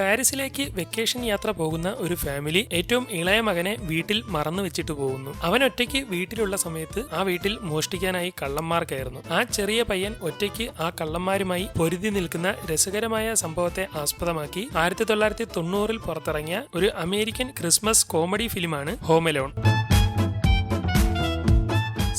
പാരീസിലേക്ക് vacation യാത്ര പോകുന്ന ഒരു ഫാമിലി ഏറ്റവും ഇളയ മകനെ വീട്ടിൽ മറന്നു വെച്ചിട്ട് പോകുന്നു. അവൻ ഒറ്റയ്ക്ക് വീട്ടിലുള്ള സമയത്ത് ആ വീട്ടിൽ മോഷ്ടിക്കാനായി കള്ളന്മാർ കയറുന്നു ആ ചെറിയ പയ്യൻ ഒറ്റയ്ക്ക് ആ കള്ളന്മാരുമായി പൊരുതി നിൽക്കുന്ന രസകരമായ സംഭവത്തെ ആസ്പദമാക്കി ആയിരത്തി തൊള്ളായിരത്തി തൊണ്ണൂറിൽ പുറത്തിറങ്ങിയ ഒരു അമേരിക്കൻ ക്രിസ്മസ് കോമഡി ഫിലിമാണ് ഹോമെലോൺ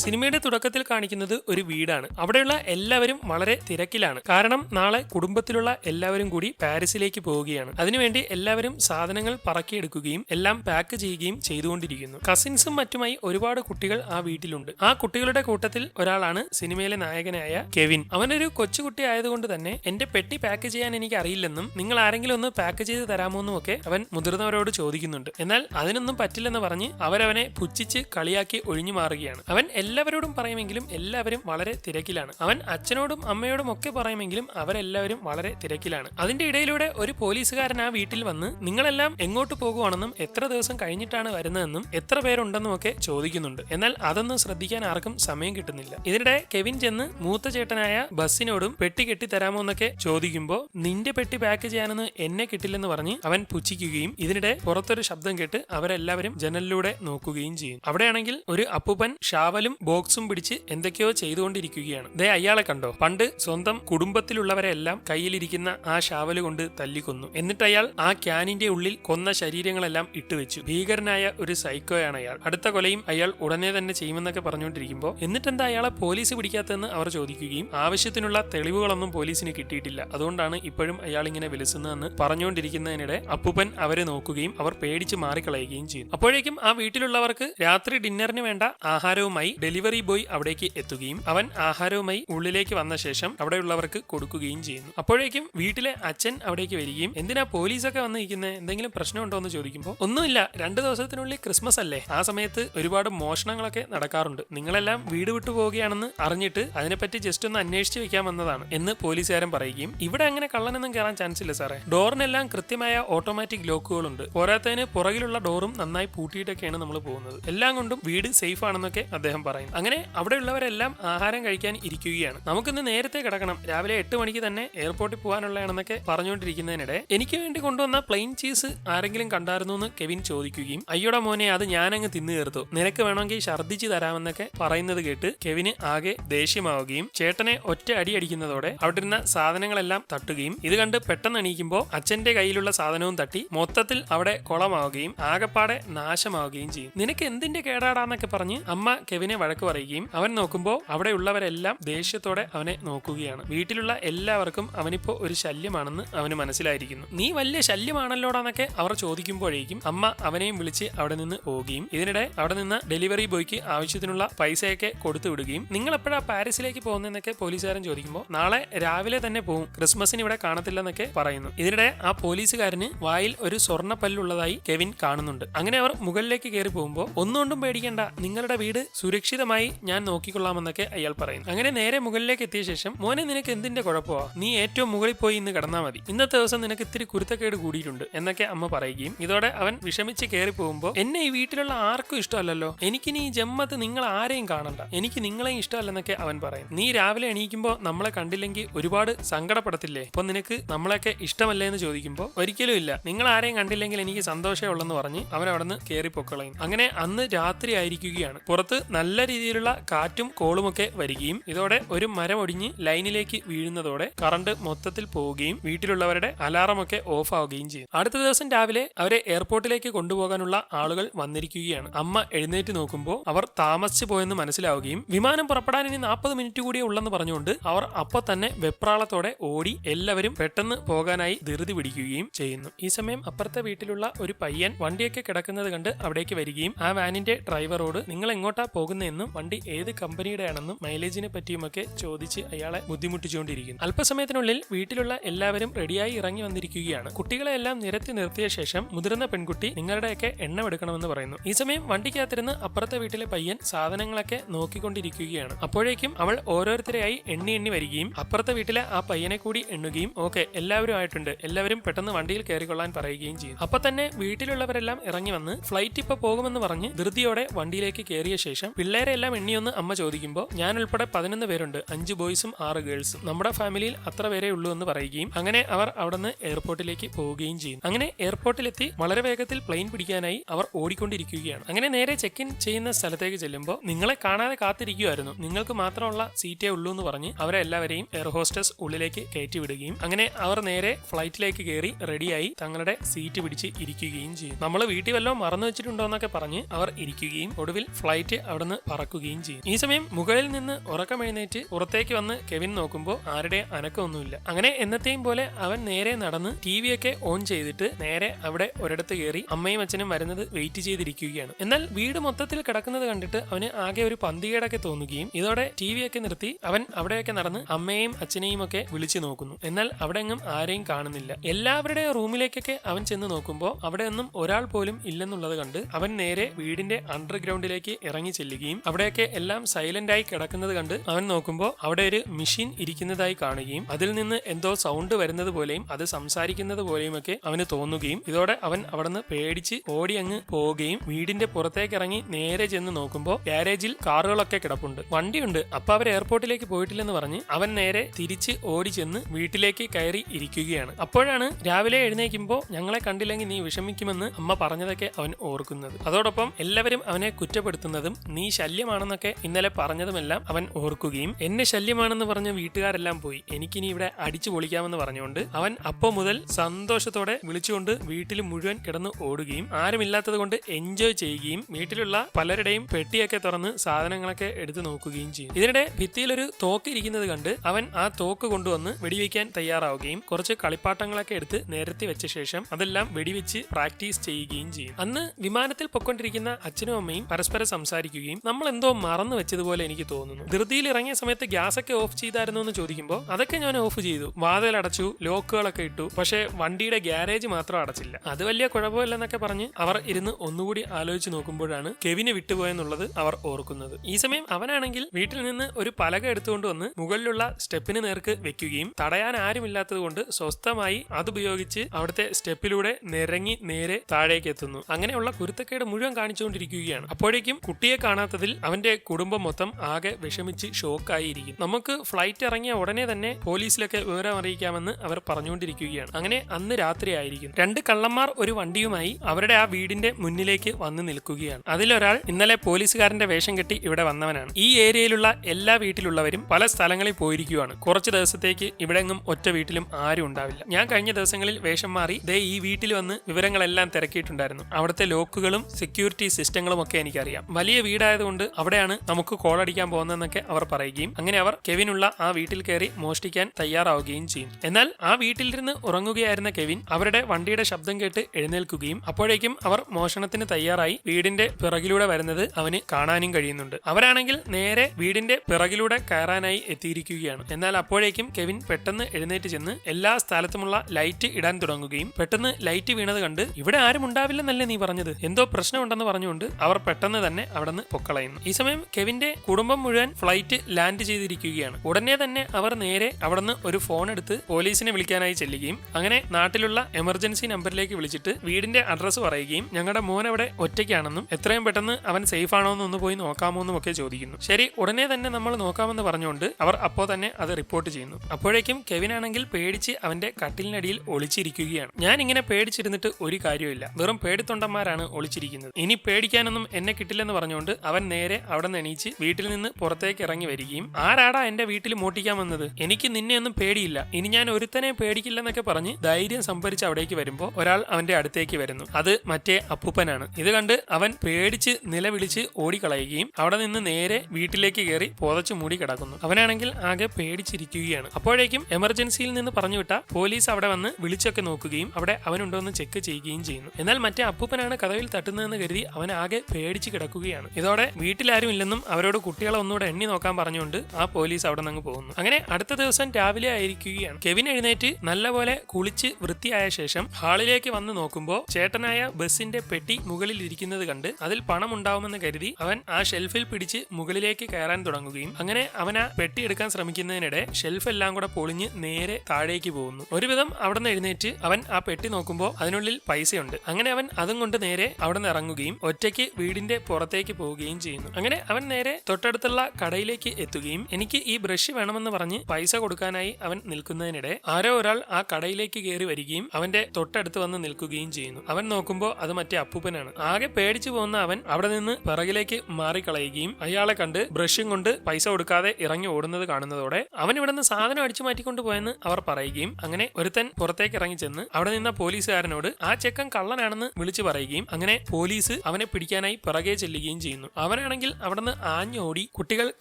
സിനിമയുടെ തുടക്കത്തിൽ കാണിക്കുന്നത് ഒരു വീടാണ്. അവിടെയുള്ള എല്ലാവരും വളരെ തിരക്കിലാണ്. കാരണം നാളെ കുടുംബത്തിലുള്ള എല്ലാവരും കൂടി പാരീസിലേക്ക് പോവുകയാണ്. അതിനുവേണ്ടി എല്ലാവരും സാധനങ്ങൾ പറക്കിയെടുക്കുകയും എല്ലാം പാക്ക് ചെയ്യുകയും ചെയ്തുകൊണ്ടിരിക്കുന്നു. കസിൻസും മറ്റുമായി ഒരുപാട് കുട്ടികൾ ആ വീട്ടിലുണ്ട്. ആ കുട്ടികളുടെ കൂട്ടത്തിൽ ഒരാളാണ് സിനിമയിലെ നായകനായ കെവിൻ. അവനൊരു കൊച്ചുകുട്ടി ആയതുകൊണ്ട് തന്നെ എന്റെ പെട്ടി പാക്ക് ചെയ്യാൻ എനിക്ക് അറിയില്ലെന്നും നിങ്ങൾ ആരെങ്കിലും ഒന്ന് പാക്ക് ചെയ്ത് തരാമോ എന്നും ഒക്കെ അവൻ മുതിർന്നവരോട് ചോദിക്കുന്നുണ്ട്. എന്നാൽ അതിനൊന്നും പറ്റില്ലെന്ന് പറഞ്ഞ് അവരവനെ പുച്ഛിച്ച് കളിയാക്കി ഒഴിഞ്ഞു മാറുകയാണ് അവൻ എല്ലാവരോടും പറയുമെങ്കിലും എല്ലാവരും വളരെ തിരക്കിലാണ്. അവൻ അച്ഛനോടും അമ്മയോടും ഒക്കെ പറയുമെങ്കിലും അവരെല്ലാവരും വളരെ തിരക്കിലാണ്. അതിന്റെ ഇടയിലൂടെ ഒരു പോലീസുകാരൻ ആ വീട്ടിൽ വന്ന് നിങ്ങളെല്ലാം എങ്ങോട്ട് പോകുവാണെന്നും എത്ര ദിവസം കഴിഞ്ഞിട്ടാണ് വരുന്നതെന്നും എത്ര പേരുണ്ടെന്നും ഒക്കെ ചോദിക്കുന്നുണ്ട്. എന്നാൽ അതൊന്നും ശ്രദ്ധിക്കാൻ ആർക്കും സമയം കിട്ടുന്നില്ല. ഇതിനിടെ കെവിൻ ചെന്ന് മൂത്ത ചേട്ടനായ ബസ്സിനോടും പെട്ടി കെട്ടി തരാമോ എന്നൊക്കെ ചോദിക്കുമ്പോൾ നിന്റെ പെട്ടി പാക്ക് ചെയ്യാനൊന്നും എന്നെ കിട്ടില്ലെന്ന് പറഞ്ഞ് അവൻ പുച്ഛിക്കുകയും ഇതിനിടെ പുറത്തൊരു ശബ്ദം കേട്ട് അവരെല്ലാവരും ജനലിലൂടെ നോക്കുകയും ചെയ്യും. അവിടെയാണെങ്കിൽ ഒരു അപ്പൂപ്പൻ ഷാവലും ബോക്സും പിടിച്ച് എന്തൊക്കെയോ ചെയ്തുകൊണ്ടിരിക്കുകയാണ്. ദേ അയാളെ കണ്ടോ? പണ്ട് സ്വന്തം കുടുംബത്തിലുള്ളവരെല്ലാം കയ്യിലിരിക്കുന്ന ആ ഷാവൽ കൊണ്ട് തല്ലിക്കൊന്നു. എന്നിട്ട് അയാൾ ആ ക്യാനിന്റെ ഉള്ളിൽ കൊന്ന ശരീരങ്ങളെല്ലാം ഇട്ടുവെച്ചു ഭീകരനായ ഒരു സൈക്കോയാണ് അയാൾ. അടുത്ത കൊലയും അയാൾ ഉടനെ തന്നെ ചെയ്യുമെന്നൊക്കെ പറഞ്ഞുകൊണ്ടിരിക്കുമ്പോൾ എന്നിട്ടെന്താ അയാളെ പോലീസ് പിടിക്കാത്തതെന്ന് അവർ ചോദിക്കുകയും ആവശ്യത്തിനുള്ള തെളിവുകളൊന്നും പോലീസിന് കിട്ടിയിട്ടില്ല. അതുകൊണ്ടാണ് ഇപ്പോഴും അയാൾ ഇങ്ങനെ വിലസുന്നതെന്ന് പറഞ്ഞുകൊണ്ടിരിക്കുന്നതിനിടെ അപ്പുപ്പൻ അവരെ നോക്കുകയും അവർ പേടിച്ച് മാറിക്കളയുകയും ചെയ്യും അപ്പോഴേക്കും ആ വീട്ടിലുള്ളവർക്ക് രാത്രി ഡിന്നറിന് വേണ്ട ആഹാരവുമായി ഡെലിവറി ബോയ് അവിടേക്ക് എത്തുകയും അവൻ ആഹാരവുമായി ഉള്ളിലേക്ക് വന്ന ശേഷം അവിടെയുള്ളവർക്ക് കൊടുക്കുകയും ചെയ്യുന്നു. അപ്പോഴേക്കും വീട്ടിലെ അച്ഛൻ അവിടേക്ക് വരികയും എന്തിനാ പോലീസൊക്കെ വന്നിരിക്കുന്നത് എന്തെങ്കിലും പ്രശ്നമുണ്ടോ? എന്ന് ചോദിക്കുമ്പോൾ ഒന്നുമില്ല. രണ്ട് ദിവസത്തിനുള്ളിൽ ക്രിസ്മസ് അല്ലേ? ആ സമയത്ത് ഒരുപാട് മോഷണങ്ങളൊക്കെ നടക്കാറുണ്ട്. നിങ്ങളെല്ലാം വീട് വിട്ടു പോവുകയാണെന്ന് അറിഞ്ഞിട്ട് അതിനെപ്പറ്റി ജസ്റ്റ് ഒന്ന് അന്വേഷിച്ച് വെക്കാൻ വന്നതാണ് എന്ന് പോലീസുകാരൻ പറയുകയും ഇവിടെ അങ്ങനെ കള്ളനൊന്നും കയറാൻ ചാൻസ് ഇല്ല സാറേ. ഡോറിനെല്ലാം കൃത്യമായ ഓട്ടോമാറ്റിക് ലോക്കുകളുണ്ട്. പോരാത്തതിന് പുറകിലുള്ള ഡോറും നന്നായി പൂട്ടിയിട്ടൊക്കെയാണ് നമ്മൾ പോകുന്നത്. എല്ലാം കൊണ്ടും വീട് സേഫ് ആണെന്നൊക്കെ അദ്ദേഹം പറയും. അങ്ങനെ അവിടെയുള്ളവരെല്ലാം ആഹാരം കഴിക്കാൻ ഇരിക്കുകയാണ്. നമുക്കിന്ന് നേരത്തെ കിടക്കണം. രാവിലെ എട്ട് മണിക്ക് തന്നെ എയർപോർട്ടിൽ പോകാനുള്ളതാണെന്നൊക്കെ പറഞ്ഞുകൊണ്ടിരിക്കുന്നതിനിടെ എനിക്ക് വേണ്ടി കൊണ്ടുവന്ന പ്ലെയിൻ ചീസ് ആരെങ്കിലും കണ്ടായിരുന്നു എന്ന് കെവിൻ ചോദിക്കുകയും അയ്യോടെ മോനെ അത് ഞാനങ്ങ് തിന്നു തീർത്തു. നിനക്ക് വേണമെങ്കിൽ ഛർദ്ദിച്ച് തരാമെന്നൊക്കെ പറയുന്നത് കേട്ട് കെവിന് ആകെ ദേഷ്യമാവുകയും ചേട്ടനെ ഒറ്റ അടി അടിക്കുന്നതോടെ അവിടെ ഇരുന്ന സാധനങ്ങളെല്ലാം തട്ടുകയും ഇത് കണ്ട് പെട്ടെന്ന് എണീക്കുമ്പോൾ അച്ഛന്റെ കയ്യിലുള്ള സാധനവും തട്ടി മൊത്തത്തിൽ അവിടെ കുളമാവുകയും ആകെപ്പാടെ നാശമാവുകയും ചെയ്യും. നിനക്ക് എന്തിന്റെ കേടാടാന്നൊക്കെ പറഞ്ഞ് അമ്മ കെവിനെ വഴക്ക് പറയുകയും അവൻ നോക്കുമ്പോൾ അവിടെയുള്ളവരെല്ലാം ദേഷ്യത്തോടെ അവനെ നോക്കുകയാണ്. വീട്ടിലുള്ള എല്ലാവർക്കും അവനിപ്പോ ഒരു ശല്യമാണെന്ന് അവന് മനസ്സിലായിരിക്കുന്നു. നീ വലിയ ശല്യമാണല്ലോടാന്നൊക്കെ അവർ ചോദിക്കുമ്പോഴേക്കും അമ്മ അവനെയും വിളിച്ച് അവിടെ നിന്ന് പോവുകയും ഇതിനിടെ അവിടെ നിന്ന് ഡെലിവറി ബോയ്ക്ക് ആവശ്യത്തിനുള്ള പൈസയൊക്കെ കൊടുത്തു വിടുകയും നിങ്ങൾ എപ്പോഴാ പാരീസിലേക്ക് പോകുന്നതെന്നൊക്കെ പോലീസുകാരൻ ചോദിക്കുമ്പോൾ നാളെ രാവിലെ തന്നെ പോകും ക്രിസ്മസിന് ഇവിടെ കാണത്തില്ലെന്നൊക്കെ പറയുന്നു. ഇതിനിടെ ആ പോലീസുകാരന് വായിൽ ഒരു സ്വർണ പല്ലുള്ളതായി കെവിൻ കാണുന്നുണ്ട്. അങ്ങനെ അവർ മുകളിലേക്ക് കയറി പോകുമ്പോൾ ഒന്നുകൊണ്ടും പേടിക്കേണ്ട. നിങ്ങളുടെ വീട് സുരക്ഷിതമായി ഞാൻ നോക്കിക്കൊള്ളാമെന്നൊക്കെ അയാൾ പറയുന്നു. അങ്ങനെ നേരെ മുകളിലേക്ക് എത്തിയ ശേഷം മോനെ നിനക്ക് എന്തിന്റെ കുഴപ്പമാ? നീ ഏറ്റവും മുകളിൽ പോയി ഇന്ന് കടന്നാൽ മതി. ഇന്നത്തെ ദിവസം നിനക്ക് ഇത്തിരി കുരുത്തക്കേട് കൂടിയിട്ടുണ്ട് എന്നൊക്കെ അമ്മ പറയുകയും ഇതോടെ അവൻ വിഷമിച്ച് കയറി പോകുമ്പോൾ എന്നെ ഈ വീട്ടിലുള്ള ആർക്കും ഇഷ്ടമല്ലല്ലോ. എനിക്കിനി ഈ ജമ്മത്ത് നിങ്ങൾ ആരെയും കാണണ്ട. എനിക്ക് നിങ്ങളെയും ഇഷ്ടമല്ലെന്നൊക്കെ അവൻ പറയും. നീ രാവിലെ എണീക്കുമ്പോൾ നമ്മളെ കണ്ടില്ലെങ്കിൽ ഒരുപാട് സങ്കടപ്പെടത്തില്ലേ? അപ്പൊ നിനക്ക് നമ്മളെയൊക്കെ ഇഷ്ടമല്ലേ എന്ന് ചോദിക്കുമ്പോൾ ഒരിക്കലും ഇല്ല. നിങ്ങൾ ആരെയും കണ്ടില്ലെങ്കിൽ എനിക്ക് സന്തോഷമേ ഉള്ളെന്ന് പറഞ്ഞ് അവൻ അവിടെ നിന്ന് കയറി പൊക്കളയും. അങ്ങനെ അന്ന് രാത്രി ആയിരിക്കുകയാണ്. പുറത്ത് നല്ല രീതിയിലുള്ള കാറ്റും കോളുമൊക്കെ വരികയും ഇതോടെ ഒരു മരം ഒടിഞ്ഞ് ലൈനിലേക്ക് വീഴുന്നതോടെ കറണ്ട് മൊത്തത്തിൽ പോവുകയും വീട്ടിലുള്ളവരുടെ അലാറമൊക്കെ ഓഫ് ആവുകയും ചെയ്യും. അടുത്ത ദിവസം രാവിലെ അവരെ എയർപോർട്ടിലേക്ക് കൊണ്ടുപോകാനുള്ള ആളുകൾ വന്നിരിക്കുകയാണ്. അമ്മ എഴുന്നേറ്റ് നോക്കുമ്പോൾ അവർ താമസിച്ചു പോയെന്ന് മനസ്സിലാവുകയും വിമാനം പുറപ്പെടാൻ ഇനി നാൽപ്പത് മിനിറ്റ് കൂടിയേ ഉള്ളെന്ന് പറഞ്ഞുകൊണ്ട് അവർ അപ്പൊ തന്നെ വെപ്രാളത്തോടെ ഓടി എല്ലാവരും പെട്ടെന്ന് പോകാനായി ധൃതി പിടിക്കുകയും ചെയ്യുന്നു. ഈ സമയം അപ്പുറത്തെ വീട്ടിലുള്ള ഒരു പയ്യൻ വണ്ടിയൊക്കെ കിടക്കുന്നത് കണ്ട് അവിടേക്ക് വരികയും ആ വാനിന്റെ ഡ്രൈവറോട് നിങ്ങൾ എങ്ങോട്ടാ പോകുന്നതെന്നും വണ്ടി ഏത് കമ്പനിയുടെ ആണെന്നും മൈലേജിനെ പറ്റിയുമൊക്കെ ചോദിച്ച് അയാളെ ബുദ്ധിമുട്ടിച്ചുകൊണ്ടിരിക്കുന്നു. അല്പസമയത്തിനുള്ളിൽ വീട്ടിലുള്ള എല്ലാവരും റെഡിയായി ഇറങ്ങി വന്നിരിക്കുകയാണ്. കുട്ടികളെ എല്ലാം നിരത്തി നിർത്തിയ ശേഷം മുതിർന്ന പെൺകുട്ടി നിങ്ങളുടെയൊക്കെ എണ്ണമെടുക്കണമെന്ന് പറയുന്നു. ഈ സമയം വണ്ടിക്കകത്തിരുന്ന് അപ്പുറത്തെ വീട്ടിലെ പയ്യൻ സാധനങ്ങളൊക്കെ നോക്കിക്കൊണ്ടിരിക്കുകയാണ്. അപ്പോഴേക്കും അവൾ ഓരോരുത്തരെയായി എണ്ണി എണ്ണി വരികയും അപ്പുറത്തെ വീട്ടിലെ ആ പയ്യനെ കൂടി എണ്ണുകയും ഓക്കെ എല്ലാവരും ആയിട്ടുണ്ട്. എല്ലാവരും പെട്ടെന്ന് വണ്ടിയിൽ കയറിക്കൊള്ളാൻ പറയുകയും ചെയ്യും അപ്പൊ തന്നെ വീട്ടിലുള്ളവരെല്ലാം ഇറങ്ങി വന്ന് ഫ്ലൈറ്റ് ഇപ്പൊ പോകുമെന്ന് പറഞ്ഞ് ധൃതിയോടെ വണ്ടിയിലേക്ക് കയറിയ ശേഷം പിള്ളേരെ പിള്ളേരെ എല്ലാം എണ്ണിയൊന്ന് അമ്മ ചോദിക്കുമ്പോൾ ഞാൻ ഉൾപ്പെടെ പതിനൊന്ന് പേരുണ്ട്. അഞ്ച് ബോയ്സും ആറ് ഗേൾസും. നമ്മുടെ ഫാമിലിയിൽ അത്ര പേരെ ഉള്ളൂ എന്ന് പറയുകയും അങ്ങനെ അവർ അവിടുന്ന് എയർപോർട്ടിലേക്ക് പോവുകയും ചെയ്യും. അങ്ങനെ എയർപോർട്ടിലെത്തി വളരെ വേഗത്തിൽ പ്ലെയിൻ പിടിക്കാനായി അവർ ഓടിക്കൊണ്ടിരിക്കുകയാണ്. അങ്ങനെ നേരെ ചെക്ക് ഇൻ ചെയ്യുന്ന സ്ഥലത്തേക്ക് ചെല്ലുമ്പോൾ നിങ്ങളെ കാണാതെ കാത്തിരിക്കുമായിരുന്നു നിങ്ങൾക്ക് മാത്രമുള്ള സീറ്റേ ഉള്ളൂ എന്ന് പറഞ്ഞ് അവരെ എല്ലാവരെയും എയർ ഹോസ്റ്റസ് ഉള്ളിലേക്ക് കയറ്റി വിടുകയും അങ്ങനെ അവർ നേരെ ഫ്ലൈറ്റിലേക്ക് കയറി റെഡിയായി തങ്ങളുടെ സീറ്റ് പിടിച്ച് ഇരിക്കുകയും ചെയ്യും. നമ്മൾ വീട്ടിൽ വല്ലതും മറന്നു വെച്ചിട്ടുണ്ടോ എന്നൊക്കെ പറഞ്ഞ് അവർ ഇരിക്കുകയും ഒടുവിൽ ഫ്ലൈറ്റ് അവിടുന്ന് പറക്കുകയും ചെയ്യും. ഈ സമയം മുകളിൽ നിന്ന് ഉറക്കം എഴുന്നേറ്റ് പുറത്തേക്ക് വന്ന് കെവിൻ നോക്കുമ്പോൾ ആരുടെ അനക്കമൊന്നുമില്ല. അങ്ങനെ എന്നത്തെയും പോലെ അവൻ നേരെ നടന്ന് ടി വി ഒക്കെ ഓൺ ചെയ്തിട്ട് നേരെ അവിടെ ഒരിടത്ത് കയറി അമ്മയും അച്ഛനും വരുന്നത് വെയിറ്റ് ചെയ്തിരിക്കുകയാണ്. എന്നാൽ വീട് മൊത്തത്തിൽ കിടക്കുന്നത് കണ്ടിട്ട് അവന് ആകെ ഒരു പന്തികേടൊക്കെ തോന്നുകയും ഇതോടെ ടി വി ഒക്കെ നിർത്തി അവൻ അവിടെയൊക്കെ നടന്ന് അമ്മയെയും അച്ഛനെയും ഒക്കെ വിളിച്ചു നോക്കുന്നു. എന്നാൽ അവിടെ എങ്ങും ആരെയും കാണുന്നില്ല. എല്ലാവരുടെ റൂമിലേക്കൊക്കെ അവൻ ചെന്ന് നോക്കുമ്പോൾ അവിടെ ഒന്നും ഒരാൾ പോലും ഇല്ലെന്നുള്ളത് കണ്ട് അവൻ നേരെ വീടിന്റെ അണ്ടർഗ്രൗണ്ടിലേക്ക് ഇറങ്ങി ചെല്ലുകയും അവിടെയൊക്കെ എല്ലാം സൈലന്റ് ആയി കിടക്കുന്നത് കണ്ട് അവൻ നോക്കുമ്പോൾ അവിടെ ഒരു മെഷീൻ ഇരിക്കുന്നതായി കാണുകയും അതിൽ നിന്ന് എന്തോ സൗണ്ട് വരുന്നത് പോലെയും അത് സംസാരിക്കുന്നത് പോലെയും ഒക്കെ അവന് തോന്നുകയും ഇതോടെ അവൻ അവിടുന്ന് പേടിച്ച് ഓടി അങ്ങ് പോവുകയും വീടിന്റെ പുറത്തേക്ക് ഇറങ്ങി നേരെ ചെന്ന് നോക്കുമ്പോൾ ഗ്യാരേജിൽ കാറുകളൊക്കെ കിടപ്പുണ്ട്. വണ്ടിയുണ്ട്. അപ്പൊ അവർ എയർപോർട്ടിലേക്ക് പോയിട്ടില്ലെന്ന് പറഞ്ഞ് അവൻ നേരെ തിരിച്ച് ഓടി ചെന്ന് വീട്ടിലേക്ക് കയറി ഇരിക്കുകയാണ്. അപ്പോഴാണ് രാവിലെ എഴുന്നേക്കുമ്പോൾ ഞങ്ങളെ കണ്ടില്ലെങ്കിൽ നീ വിഷമിക്കുമെന്ന് അമ്മ പറഞ്ഞതൊക്കെ അവൻ ഓർക്കുന്നത്. അതോടൊപ്പം എല്ലാവരും അവനെ കുറ്റപ്പെടുത്തുന്നതും നീ ശല്യമാണെന്നൊക്കെ ഇന്നലെ പറഞ്ഞതുമെല്ലാം അവൻ ഓർക്കുകയും എന്നെ ശല്യമാണെന്ന് പറഞ്ഞ വീട്ടുകാരെല്ലാം പോയി. എനിക്കിനി ഇവിടെ അടിച്ചു പൊളിക്കാമെന്ന് പറഞ്ഞുകൊണ്ട് അവൻ അപ്പോ മുതൽ സന്തോഷത്തോടെ വിളിച്ചുകൊണ്ട് വീട്ടിൽ മുഴുവൻ കിടന്ന് ഓടുകയും ആരുമില്ലാത്തത് കൊണ്ട് എൻജോയ് ചെയ്യുകയും വീട്ടിലുള്ള പലരുടെയും പെട്ടിയൊക്കെ തുറന്ന് സാധനങ്ങളൊക്കെ എടുത്തു നോക്കുകയും ചെയ്യും. ഇതിനിടെ ഭിത്തിയിൽ ഒരു തോക്ക് ഇരിക്കുന്നത് കണ്ട് അവൻ ആ തോക്ക് കൊണ്ടുവന്ന് വെടിവെക്കാൻ തയ്യാറാവുകയും കുറച്ച് കളിപ്പാട്ടങ്ങളൊക്കെ എടുത്ത് നിരത്തി വെച്ച ശേഷം അതെല്ലാം വെടിവെച്ച് പ്രാക്ടീസ് ചെയ്യുകയും ചെയ്യും. അന്ന് വിമാനത്തിൽ പൊക്കൊണ്ടിരിക്കുന്ന അച്ഛനും അമ്മയും പരസ്പരം സംസാരിക്കുകയും നമ്മൾ എന്തോ മറന്നു വെച്ചതുപോലെ എനിക്ക് തോന്നുന്നു. ധൃതിയിൽ ഇറങ്ങിയ സമയത്ത് ഗ്യാസ് ഒക്കെ ഓഫ് ചെയ്തായിരുന്നു എന്ന് ചോദിക്കുമ്പോൾ അതൊക്കെ ഞാൻ ഓഫ് ചെയ്തു. വാതിൽ അടച്ചു ലോക്കുകളൊക്കെ ഇട്ടു. പക്ഷേ വണ്ടിയുടെ ഗ്യാരേജ് മാത്രം അടച്ചില്ല. അത് വലിയ കുഴപ്പമില്ലെന്നൊക്കെ പറഞ്ഞ് അവർ ഇരുന്ന് ഒന്നുകൂടി ആലോചിച്ച് നോക്കുമ്പോഴാണ് കെവിന് വിട്ടുപോയെന്നുള്ളത് അവർ ഓർക്കുന്നത്. ഈ സമയം അവനാണെങ്കിൽ വീട്ടിൽ നിന്ന് ഒരു പലക എടുത്തുകൊണ്ട് വന്ന് മുകളിലുള്ള സ്റ്റെപ്പിന് നേർക്ക് വെക്കുകയും തടയാൻ ആരുമില്ലാത്തത് കൊണ്ട് സ്വസ്ഥമായി അതുപയോഗിച്ച് അവിടുത്തെ സ്റ്റെപ്പിലൂടെ നിരങ്ങി നേരെ താഴേക്ക് എത്തുന്നു അങ്ങനെയുള്ള കുരുത്തക്കേട് മുഴുവൻ കാണിച്ചുകൊണ്ടിരിക്കുകയാണ്. അപ്പോഴേക്കും കുട്ടിയെ കാണാത്തതിൽ അവന്റെ കുടുംബം മൊത്തം ആകെ വിഷമിച്ച് ഷോക്കായിരിക്കും. നമുക്ക് ഫ്ലൈറ്റ് ഇറങ്ങിയ ഉടനെ തന്നെ പോലീസിലൊക്കെ വിവരം അറിയിക്കാമെന്ന് അവർ പറഞ്ഞുകൊണ്ടിരിക്കുകയാണ്. അങ്ങനെ അന്ന് രാത്രി ആയിരിക്കും. രണ്ട് കള്ളന്മാർ ഒരു വണ്ടിയുമായി അവരുടെ ആ വീടിന്റെ മുന്നിലേക്ക് വന്ന് നിൽക്കുകയാണ്. അതിലൊരാൾ ഇന്നലെ പോലീസുകാരന്റെ വേഷം കെട്ടി ഇവിടെ വന്നവനാണ്. ഈ ഏരിയയിലുള്ള എല്ലാ വീട്ടിലുള്ളവരും പല സ്ഥലങ്ങളിൽ പോയിരിക്കുകയാണ് കുറച്ച് ദിവസത്തേക്ക് ഇവിടെങ്ങും ഒറ്റ വീട്ടിലും ആരും ഉണ്ടാവില്ല. ഞാൻ കഴിഞ്ഞ ദിവസങ്ങളിൽ വേഷം മാറി ദേ ഈ വീട്ടിൽ വന്ന് വിവരങ്ങളെല്ലാം തിരക്കിയിട്ടുണ്ടായിരുന്നു. അവിടുത്തെ ലോക്കുകളും സെക്യൂരിറ്റി സിസ്റ്റങ്ങളും ഒക്കെ എനിക്കറിയാം. വലിയ വീടായതുകൊണ്ട് അവിടെയാണ് നമുക്ക് കോൾ അടിക്കാൻ പോകുന്നതെന്നൊക്കെ അവർ പറയുകയും അങ്ങനെ അവർ കെവിനുള്ള ആ വീട്ടിൽ കയറി മോഷ്ടിക്കാൻ തയ്യാറാവുകയും ചെയ്യും. എന്നാൽ ആ വീട്ടിലിരുന്ന് ഉറങ്ങുകയായിരുന്ന കെവിൻ അവരുടെ വണ്ടിയുടെ ശബ്ദം കേട്ട് എഴുന്നേൽക്കുകയും അപ്പോഴേക്കും അവർ മോഷണത്തിന് തയ്യാറായി വീടിന്റെ പിറകിലൂടെ വരുന്നത് അവന് കാണാനും കഴിയുന്നുണ്ട്. അവരാണെങ്കിൽ നേരെ വീടിന്റെ പിറകിലൂടെ കയറാനായി എത്തിയിരിക്കുകയാണ്. എന്നാൽ അപ്പോഴേക്കും കെവിൻ പെട്ടെന്ന് എഴുന്നേറ്റ് ചെന്ന് എല്ലാ സ്ഥലത്തുമുള്ള ലൈറ്റ് ഇടാൻ തുടങ്ങുകയും പെട്ടെന്ന് ലൈറ്റ് വീണത് കണ്ട് ഇവിടെ ആരും ഉണ്ടാവില്ലെന്നല്ലേ നീ പറഞ്ഞത്? എന്തോ പ്രശ്നമുണ്ടെന്ന് പറഞ്ഞുകൊണ്ട് അവർ പെട്ടെന്ന് തന്നെ അവിടെ നിന്ന് പൊക്കളയുന്നു ഈ സമയം കെവിന്റെ കുടുംബം മുഴുവൻ ഫ്ലൈറ്റ് ലാൻഡ് ചെയ്തിരിക്കുകയാണ്. ഉടനെ തന്നെ അവർ നേരെ അവിടുന്ന് ഒരു ഫോൺ എടുത്ത് പോലീസിനെ വിളിക്കാനായി ചെല്ലുകയും അങ്ങനെ നാട്ടിലുള്ള എമർജൻസി നമ്പറിലേക്ക് വിളിച്ചിട്ട് വീടിന്റെ അഡ്രസ്സ് പറയുകയും ഞങ്ങളുടെ മോൻ അവിടെ ഒറ്റയ്ക്കാണെന്നും എത്രയും പെട്ടെന്ന് അവൻ സേഫ് ആണോ എന്ന് പോയി നോക്കാമോ എന്നും ഒക്കെ ചോദിക്കുന്നു. ശരി ഉടനെ തന്നെ നമ്മൾ നോക്കാമെന്ന് പറഞ്ഞുകൊണ്ട് അവർ അപ്പോൾ തന്നെ അത് റിപ്പോർട്ട് ചെയ്യുന്നു. അപ്പോഴേക്കും കെവിൻ ആണെങ്കിൽ പേടിച്ച് അവന്റെ കട്ടിലിനടിയിൽ ഒളിച്ചിരിക്കുകയാണ്. ഞാൻ ഇങ്ങനെ പേടിച്ചിരുന്നിട്ട് ഒരു കാര്യമില്ല വെറും പേടിത്തൊണ്ടന്മാരാണ് ഒളിച്ചിരിക്കുന്നത്. ഇനി പേടിക്കാനൊന്നും എന്നെ കിട്ടില്ലെന്ന് പറഞ്ഞുകൊണ്ട് അവൻ നേരെ അവിടെ നിന്ന് എണീച്ച് വീട്ടിൽ നിന്ന് പുറത്തേക്ക് ഇറങ്ങി വരികയും ആരാടാ എന്റെ വീട്ടിൽ മോട്ടിക്കാൻ വന്നത്? എനിക്ക് നിന്നെ ഒന്നും പേടിയില്ല. ഇനി ഞാൻ ഒരുത്തനെ പേടിക്കില്ലെന്നൊക്കെ പറഞ്ഞ് ധൈര്യം സംഭരിച്ച് അവിടേക്ക് വരുമ്പോൾ ഒരാൾ അവന്റെ അടുത്തേക്ക് വരുന്നു. അത് മറ്റേ അപ്പൂപ്പനാണ്. ഇത് കണ്ട് അവൻ പേടിച്ച് നിലവിളിച്ച് ഓടിക്കളയുകയും അവിടെ നിന്ന് നേരെ വീട്ടിലേക്ക് കയറി പുതച്ചു മൂടി കിടക്കുന്നു. അവനാണെങ്കിൽ ആകെ പേടിച്ചിരിക്കുകയാണ്. അപ്പോഴേക്കും എമർജൻസിയിൽ നിന്ന് പറഞ്ഞുവിട്ട പോലീസ് അവിടെ വന്ന് വിളിച്ചൊക്കെ നോക്കുകയും അവിടെ അവനുണ്ടോ എന്ന് ചെക്ക് ചെയ്യുകയും ചെയ്യുന്നു. എന്നാൽ മറ്റേ അപ്പൂപ്പനാണ് കഥവിൽ തട്ടുന്നതെന്ന് കരുതി അവൻ ആകെ പേടിച്ച് കിടക്കുകയാണ്. ഇതോടെ വീട്ടിലാരും ഇല്ലെന്നും അവരോട് കുട്ടികളെ ഒന്നുകൂടെ എണ്ണി നോക്കാൻ പറഞ്ഞുകൊണ്ട് ആ പോലീസ് അവിടെ നിന്ന് പോകുന്നു. അങ്ങനെ അടുത്ത ദിവസം രാവിലെ ആയിരിക്കുകയാണ്. കെവിൻ എഴുന്നേറ്റ് നല്ലപോലെ കുളിച്ച് വൃത്തിയായ ശേഷം ഹാളിലേക്ക് വന്ന് നോക്കുമ്പോൾ ചേട്ടനായ ബസിന്റെ പെട്ടി മുകളിൽ ഇരിക്കുന്നത് കണ്ട് അതിൽ പണം ഉണ്ടാവുമെന്ന് കരുതി അവൻ ആ ഷെൽഫിൽ പിടിച്ച് മുകളിലേക്ക് കയറാൻ തുടങ്ങുകയും അങ്ങനെ അവൻ ആ പെട്ടി എടുക്കാൻ ശ്രമിക്കുന്നതിനിടെ ഷെൽഫ് എല്ലാം കൂടെ പൊളിഞ്ഞ് നേരെ താഴേക്ക് പോകുന്നു. ഒരുവിധം അവിടെ നിന്ന് എഴുന്നേറ്റ് അവൻ ആ പെട്ടി നോക്കുമ്പോൾ അതിനുള്ളിൽ പൈസയുണ്ട്. അങ്ങനെ അവൻ അതും കൊണ്ട് നേരെ അവിടെ നിന്ന് ഇറങ്ങുകയും ഒറ്റയ്ക്ക് വീടിന്റെ പുറത്തേക്ക് പോവുകയും ചെയ്യുന്നു ചെയ്യുന്നു. അങ്ങനെ അവൻ നേരെ തൊട്ടടുത്തുള്ള കടയിലേക്ക് എത്തുകയും എനിക്ക് ഈ ബ്രഷ് വേണമെന്ന് പറഞ്ഞ് പൈസ കൊടുക്കാനായി അവൻ നിൽക്കുന്നതിനിടെ ആരോ ഒരാൾ ആ കടയിലേക്ക് കയറി വരികയും അവന്റെ തൊട്ടടുത്ത് വന്ന് നിൽക്കുകയും ചെയ്യുന്നു. അവൻ നോക്കുമ്പോൾ അത് മറ്റേ അപ്പൂപ്പനാണ്. ആകെ പേടിച്ചു പോകുന്ന അവൻ അവിടെ നിന്ന് പിറകിലേക്ക് മാറിക്കളയുകയും അയാളെ കണ്ട് ബ്രഷും കൊണ്ട് പൈസ കൊടുക്കാതെ ഇറങ്ങി ഓടുന്നത് കാണുന്നതോടെ അവൻ ഇവിടെ നിന്ന് സാധനം അടിച്ചു മാറ്റിക്കൊണ്ട് പോയെന്ന് അവർ പറയുകയും അങ്ങനെ ഒരുത്തൻ പുറത്തേക്ക് ഇറങ്ങി ചെന്ന് അവിടെ നിന്ന പോലീസുകാരനോട് ആ ചെക്കൻ കള്ളനാണെന്ന് വിളിച്ചു പറയുകയും അങ്ങനെ പോലീസ് അവനെ പിടിക്കാനായി പിറകെ ചെല്ലുകയും ചെയ്യുന്നു. അവനാണെങ്കിൽ അവിടുന്ന് ആഞ്ഞോടി കുട്ടികൾ